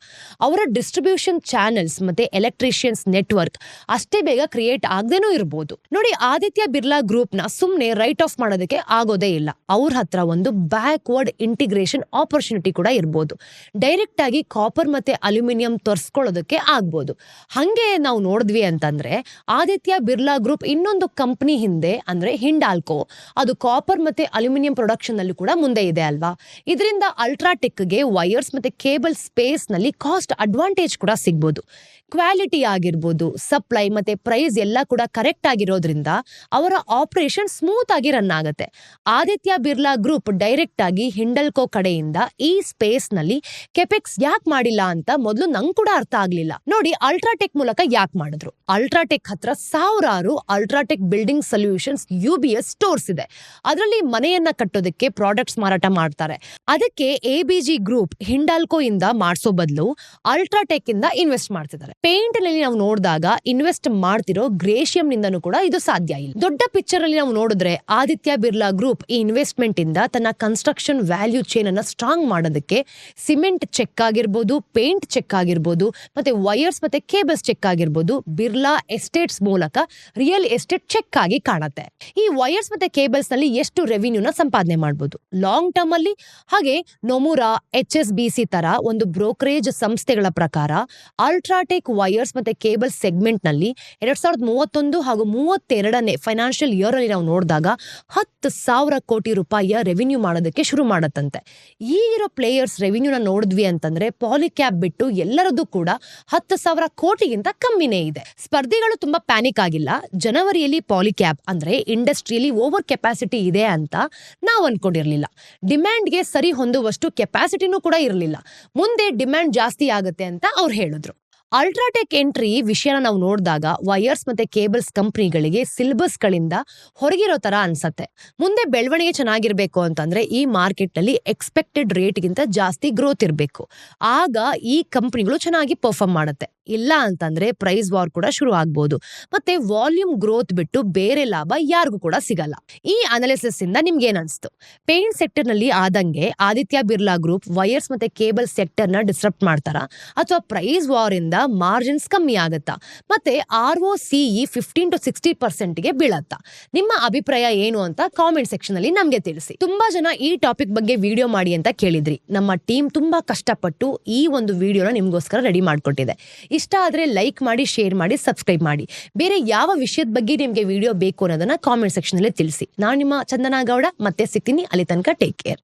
ಅವರ ಡಿಸ್ಟ್ರಿಬ್ಯೂಷನ್ ಚಾನೆಲ್ಸ್ ಮತ್ತೆ ಎಲೆಕ್ಟ್ರಿಷಿಯನ್ಸ್ ನೆಟ್ವರ್ಕ್ ಅಷ್ಟೇ ಬೇಗ ಕ್ರಿಯೇಟ್ ಆಗದೇನೂ ಇರ್ಬೋದು. ನೋಡಿ, ಆದಿತ್ಯ ಬಿರ್ಲಾ ಗ್ರೂಪ್ನ ಸುಮ್ನೆ ರೈಟ್ ಆಫ್ ಮಾಡೋದಕ್ಕೆ ಆಗೋದೇ ಇಲ್ಲ. ಅವ್ರ ಹತ್ರ ಒಂದು ಬ್ಯಾಕ್ವರ್ಡ್ ಇಂಟಿಗ್ರೇಷನ್ ಆಪರ್ಚುನಿಟಿ ಕೂಡ ಇರ್ಬೋದು. ಡೈರೆಕ್ಟ್ ಆಗಿ ಕಾಪರ್ ಮತ್ತೆ ಅಲ್ಯೂಮಿನಿಯಂ ತರ್ಸ್ಕೊಳ್ಳೋದಕ್ಕೆ ಆಗ್ಬೋದು. ಹಂಗೆ ನಾವು ನೋಡಿದ್ವಿ ಅಂತಂದ್ರೆ, ಆದಿತ್ಯ ಬಿರ್ಲಾ ಗ್ರೂಪ್ ಇನ್ನೊಂದು ಕಂಪ್ನಿ ಹಿಂದೆ ಅಂದ್ರೆ ಹಿಂಡಾಲ್ಕೋ. ಅದು ಕಾಪರ್ ಮತ್ತೆ ಅಲ್ಯೂಮಿನಿಯಂ ಪ್ರೊಡಕ್ಷನ್ನಲ್ಲಿ ಕೂಡ ಮುಂದೆ ಇದೆ ಅಲ್ವಾ? ಇದರಿಂದ ಅಲ್ಟ್ರಾಟೆಕ್ಗೆ ವೈರ್ಸ್ ಮತ್ತೆ ಕೇಬಲ್ ಸ್ಪೇಸ್ನಲ್ಲಿ ಕಾಸ್ಟ್ ಅಡ್ವಾಂಟೇಜ್ ಕೂಡ ಸಿಗ್ಬೋದು. ಕ್ವಾಲಿಟಿ ಆಗಿರ್ಬೋದು ಸಪ್ಲೈ ಮತ್ತೆ ಪ್ರೈಸ್ ಎಲ್ಲ ಕೂಡ ಕರೆಕ್ಟ್ ಆಗಿರೋದ್ರಿಂದ ಅವರ ಆಪರೇಷನ್ ಸ್ಮೂತ್ ಆಗಿ ರನ್ ಆಗುತ್ತೆ. ಆದಿತ್ಯ ಬಿರ್ಲಾ ಗ್ರೂಪ್ ಡೈರೆಕ್ಟ್ ಆಗಿ ಹಿಂಡಲ್ಕೋ ಕಡೆಯಿಂದ ಈ ಸ್ಪೇಸ್ನಲ್ಲಿ ಕೆಪೆಕ್ಸ್ ಯಾಕೆ ಮಾಡಿಲ್ಲ ಅಂತ ಮೊದಲು ನಂಗೆ ಕೂಡ ಅರ್ಥ ಆಗ್ಲಿಲ್ಲ. ನೋಡಿ ಅಲ್ಟ್ರಾಟೆಕ್ ಮೂಲಕ ಯಾಕೆ ಮಾಡಿದ್ರು? ಅಲ್ಟ್ರಾಟೆಕ್ ಹತ್ರ ಸಾವಿರಾರು UltraTech building solutions U B S stores ಇದೆ. ಅದರಲ್ಲಿ ಮನೆಯನ್ನ ಕಟ್ಟೋದಕ್ಕೆ ಪ್ರಾಡಕ್ಟ್ಸ್ ಮಾರಾಟ ಮಾಡ್ತಾರೆ. ಅದಕ್ಕೆ A B G group Hindalco ಇಂದ ಮಾಡಿಸೋ ಬದಲು ಅಲ್ಟ್ರಾಟೆಕ್ ಇಂದ ಇನ್ವೆಸ್ಟ್ ಮಾಡ್ತಿದ್ದಾರೆ. ಪೇಂಟ್ನಲ್ಲಿ ನಾವು ನೋಡಿದಾಗ ಇನ್ವೆಸ್ಟ್ ಮಾಡ್ತಿರೋ ಗ್ರೇಷಿಯಂ ನಿಂದನೂ ಕೂಡ ಇದು ಸಾಧ್ಯ ಇಲ್ಲ. ದೊಡ್ಡ ಪಿಕ್ಚರ್ ಅಲ್ಲಿ ನಾವು ನೋಡಿದ್ರೆ ಆದಿತ್ಯ ಬಿರ್ಲಾ ಗ್ರೂಪ್ ಈ ಇನ್ವೆಸ್ಟ್ಮೆಂಟ್ ಇಂದ ತನ್ನ ಕನ್ಸ್ಟ್ರಕ್ಷನ್ ವ್ಯಾಲ್ಯೂ ಚೈನ್ ಅನ್ನ ಸ್ಟ್ರಾಂಗ್ ಮಾಡೋದಕ್ಕೆ ಸಿಮೆಂಟ್ ಚೆಕ್ ಆಗಿರ್ಬೋದು ಪೇಂಟ್ ಚೆಕ್ ಆಗಿರ್ಬೋದು, ಮತ್ತೆ ವೈರ್ಸ್ ಮತ್ತೆ ಕೇಬಲ್ಸ್ ಚೆಕ್ ಆಗಿರ್ಬೋದು ಬಿರ್ಲಾ ಎಸ್ಟೇಟ್ಸ್ ಮೂಲಕ ರಿಯಲ್ ರಿಯಲ್ ಎಸ್ಟೇಟ್ ಚೆಕ್ ಆಗಿ ಕಾಣುತ್ತೆ. ಈ ವೈರ್ಸ್ ಮತ್ತೆ ಕೇಬಲ್ಸ್ನಲ್ಲಿ ಎಷ್ಟು ರೆವಿನ್ಯೂನ ಸಂಪಾದನೆ ಮಾಡಬಹುದು ಲಾಂಗ್ ಟರ್ಮ್ ಅಲ್ಲಿ ಹಾಗೆ Nomura H S B C ತರ ಒಂದು ಬ್ರೋಕರೇಜ್ ಸಂಸ್ಥೆಗಳ ಪ್ರಕಾರ ಅಲ್ಟ್ರಾಟೆಕ್ ವೈರ್ಸ್ ಮತ್ತೆ ಕೇಬಲ್ ಸೆಗ್ಮೆಂಟ್ನಲ್ಲಿ ಎರಡ್ ಸಾವಿರದ ಮೂವತ್ತೊಂದು ಹಾಗೂ ಮೂವತ್ತೆರಡನೇ ಫೈನಾನ್ಷಿಯಲ್ ಇಯರ್ ಅಲ್ಲಿ ನಾವು ನೋಡಿದಾಗ ಹತ್ತು ಸಾವಿರ ಕೋಟಿ ರೂಪಾಯಿಯ ರೆವಿನ್ಯೂ ಮಾಡೋದಕ್ಕೆ ಶುರು ಮಾಡತ್ತಂತೆ. ಈಗಿರೋ ಪ್ಲೇಯರ್ಸ್ ರೆವಿನ್ಯೂನ ನೋಡಿದ್ವಿ ಅಂತಂದ್ರೆ ಪಾಲಿಕ್ಯಾಬ್ ಬಿಟ್ಟು ಎಲ್ಲರದ್ದು ಕೂಡ ಹತ್ತು ಸಾವಿರ ಕೋಟಿಗಿಂತ ಕಮ್ಮಿನೇ ಇದೆ. ಸ್ಪರ್ಧಿಗಳು ತುಂಬಾ ಪ್ಯಾನಿಕ್ ಆಗಿಲ್ಲ. ಜನವರಿಯಲ್ಲಿ ಪಾಲಿಕ್ಯಾಬ್ ಅಂದ್ರೆ ಇಂಡಸ್ಟ್ರಿಯಲ್ಲಿ ಓವರ್ ಕೆಪಾಸಿಟಿ ಇದೆ ಅಂತ ನಾವು ಅಂದ್ಕೊಂಡಿರಲಿಲ್ಲ ಡಿಮ್ಯಾಂಡ್ಗೆ ಸರಿ ಹೊಂದುವಷ್ಟು ಕೆಪಾಸಿಟಿನೂ ಕೂಡ ಇರಲಿಲ್ಲ. ಮುಂದೆ ಡಿಮ್ಯಾಂಡ್ ಜಾಸ್ತಿ ಆಗುತ್ತೆ ಅಂತ ಅವ್ರು ಹೇಳಿದ್ರು. ಅಲ್ಟ್ರಾಟೆಕ್ ಎಂಟ್ರಿ ವಿಷಯನ ನಾವು ನೋಡಿದಾಗ ವೈಯರ್ಸ್ ಮತ್ತೆ ಕೇಬಲ್ಸ್ ಕಂಪ್ನಿಗಳಿಗೆ ಸಿಲ್ಬಸ್ ಗಳಿಂದ ಹೊರಗಿರೋ ತರ ಅನ್ಸತ್ತೆ. ಮುಂದೆ ಬೆಳವಣಿಗೆ ಚೆನ್ನಾಗಿರ್ಬೇಕು ಅಂತಂದ್ರೆ ಈ ಮಾರ್ಕೆಟ್ನಲ್ಲಿ ಎಕ್ಸ್ಪೆಕ್ಟೆಡ್ ರೇಟ್ಗಿಂತ ಜಾಸ್ತಿ ಗ್ರೋತ್ ಇರಬೇಕು. ಆಗ ಈ ಕಂಪ್ನಿಗಳು ಚೆನ್ನಾಗಿ ಪರ್ಫಾರ್ಮ್ ಮಾಡುತ್ತೆ. ಇಲ್ಲ ಅಂತಂದ್ರೆ ಪ್ರೈಸ್ ವಾರ್ ಕೂಡ ಶುರು ಆಗ್ಬೋದು. ಮತ್ತೆ ವಾಲ್ಯೂಮ್ ಗ್ರೋತ್ ಬಿಟ್ಟು ಬೇರೆ ಲಾಭ ಯಾರಿಗೂ ಕೂಡ ಸಿಗಲ್ಲ. ಈ ಅನಾಲಿಸಿಸ್ ಇಂದ ನಿಮ್ಗೆ ಏನ್ ಅನ್ಸ್ತು? ಪೇಂಟ್ ಸೆಕ್ಟರ್ನಲ್ಲಿ ಆದಂಗೆ ಆದಿತ್ಯ ಬಿರ್ಲಾ ಗ್ರೂಪ್ ವೈರ್ಸ್ ಮತ್ತೆ ಕೇಬಲ್ ಸೆಕ್ಟರ್ನ ಡಿಸ್ಟ್ರಪ್ಟ್ ಮಾಡ್ತಾರ? ಅಥವಾ ಪ್ರೈಸ್ ವಾರ್ ಇಂದ ಮಾರ್ಜಿನ್ಸ್ ಕಮ್ಮಿ ಆಗತ್ತಾ? ಮತ್ತೆ R O C E fifteen to sixty ಪರ್ಸೆಂಟ್ಗೆ ಬೀಳತ್ತಾ? ನಿಮ್ಮ ಅಭಿಪ್ರಾಯ ಏನು ಅಂತ ಕಾಮೆಂಟ್ ಸೆಕ್ಷನ್ ಅಲ್ಲಿ ನಮ್ಗೆ ತಿಳಿಸಿ. ತುಂಬಾ ಜನ ಈ ಟಾಪಿಕ್ ಬಗ್ಗೆ ವಿಡಿಯೋ ಮಾಡಿ ಅಂತ ಕೇಳಿದ್ರಿ. ನಮ್ಮ ಟೀಮ್ ತುಂಬಾ ಕಷ್ಟಪಟ್ಟು ಈ ಒಂದು ವಿಡಿಯೋನ ನಿಮ್ಗೋಸ್ಕರ ರೆಡಿ ಮಾಡ್ಕೊಟ್ಟಿದೆ. ಇಷ್ಟ ಆದರೆ ಲೈಕ್ ಮಾಡಿ ಶೇರ್ ಮಾಡಿ ಸಬ್ಸ್ಕ್ರೈಬ್ ಮಾಡಿ. ಬೇರೆ ಯಾವ ವಿಷಯದ ಬಗ್ಗೆ ನಿಮಗೆ ವಿಡಿಯೋ ಬೇಕು ಅನ್ನೋದನ್ನ ಕಾಮೆಂಟ್ ಸೆಕ್ಷನ್ ಅಲ್ಲಿ ತಿಳಿಸಿ. ನಾನು ನಿಮ್ಮ ಚಂದನಾ ಗೌಡ, ಮತ್ತೆ ಸಿಗ್ತೀನಿ ಅಲ್ಲಿ ತನಕ ಟೇಕ್ ಕೇರ್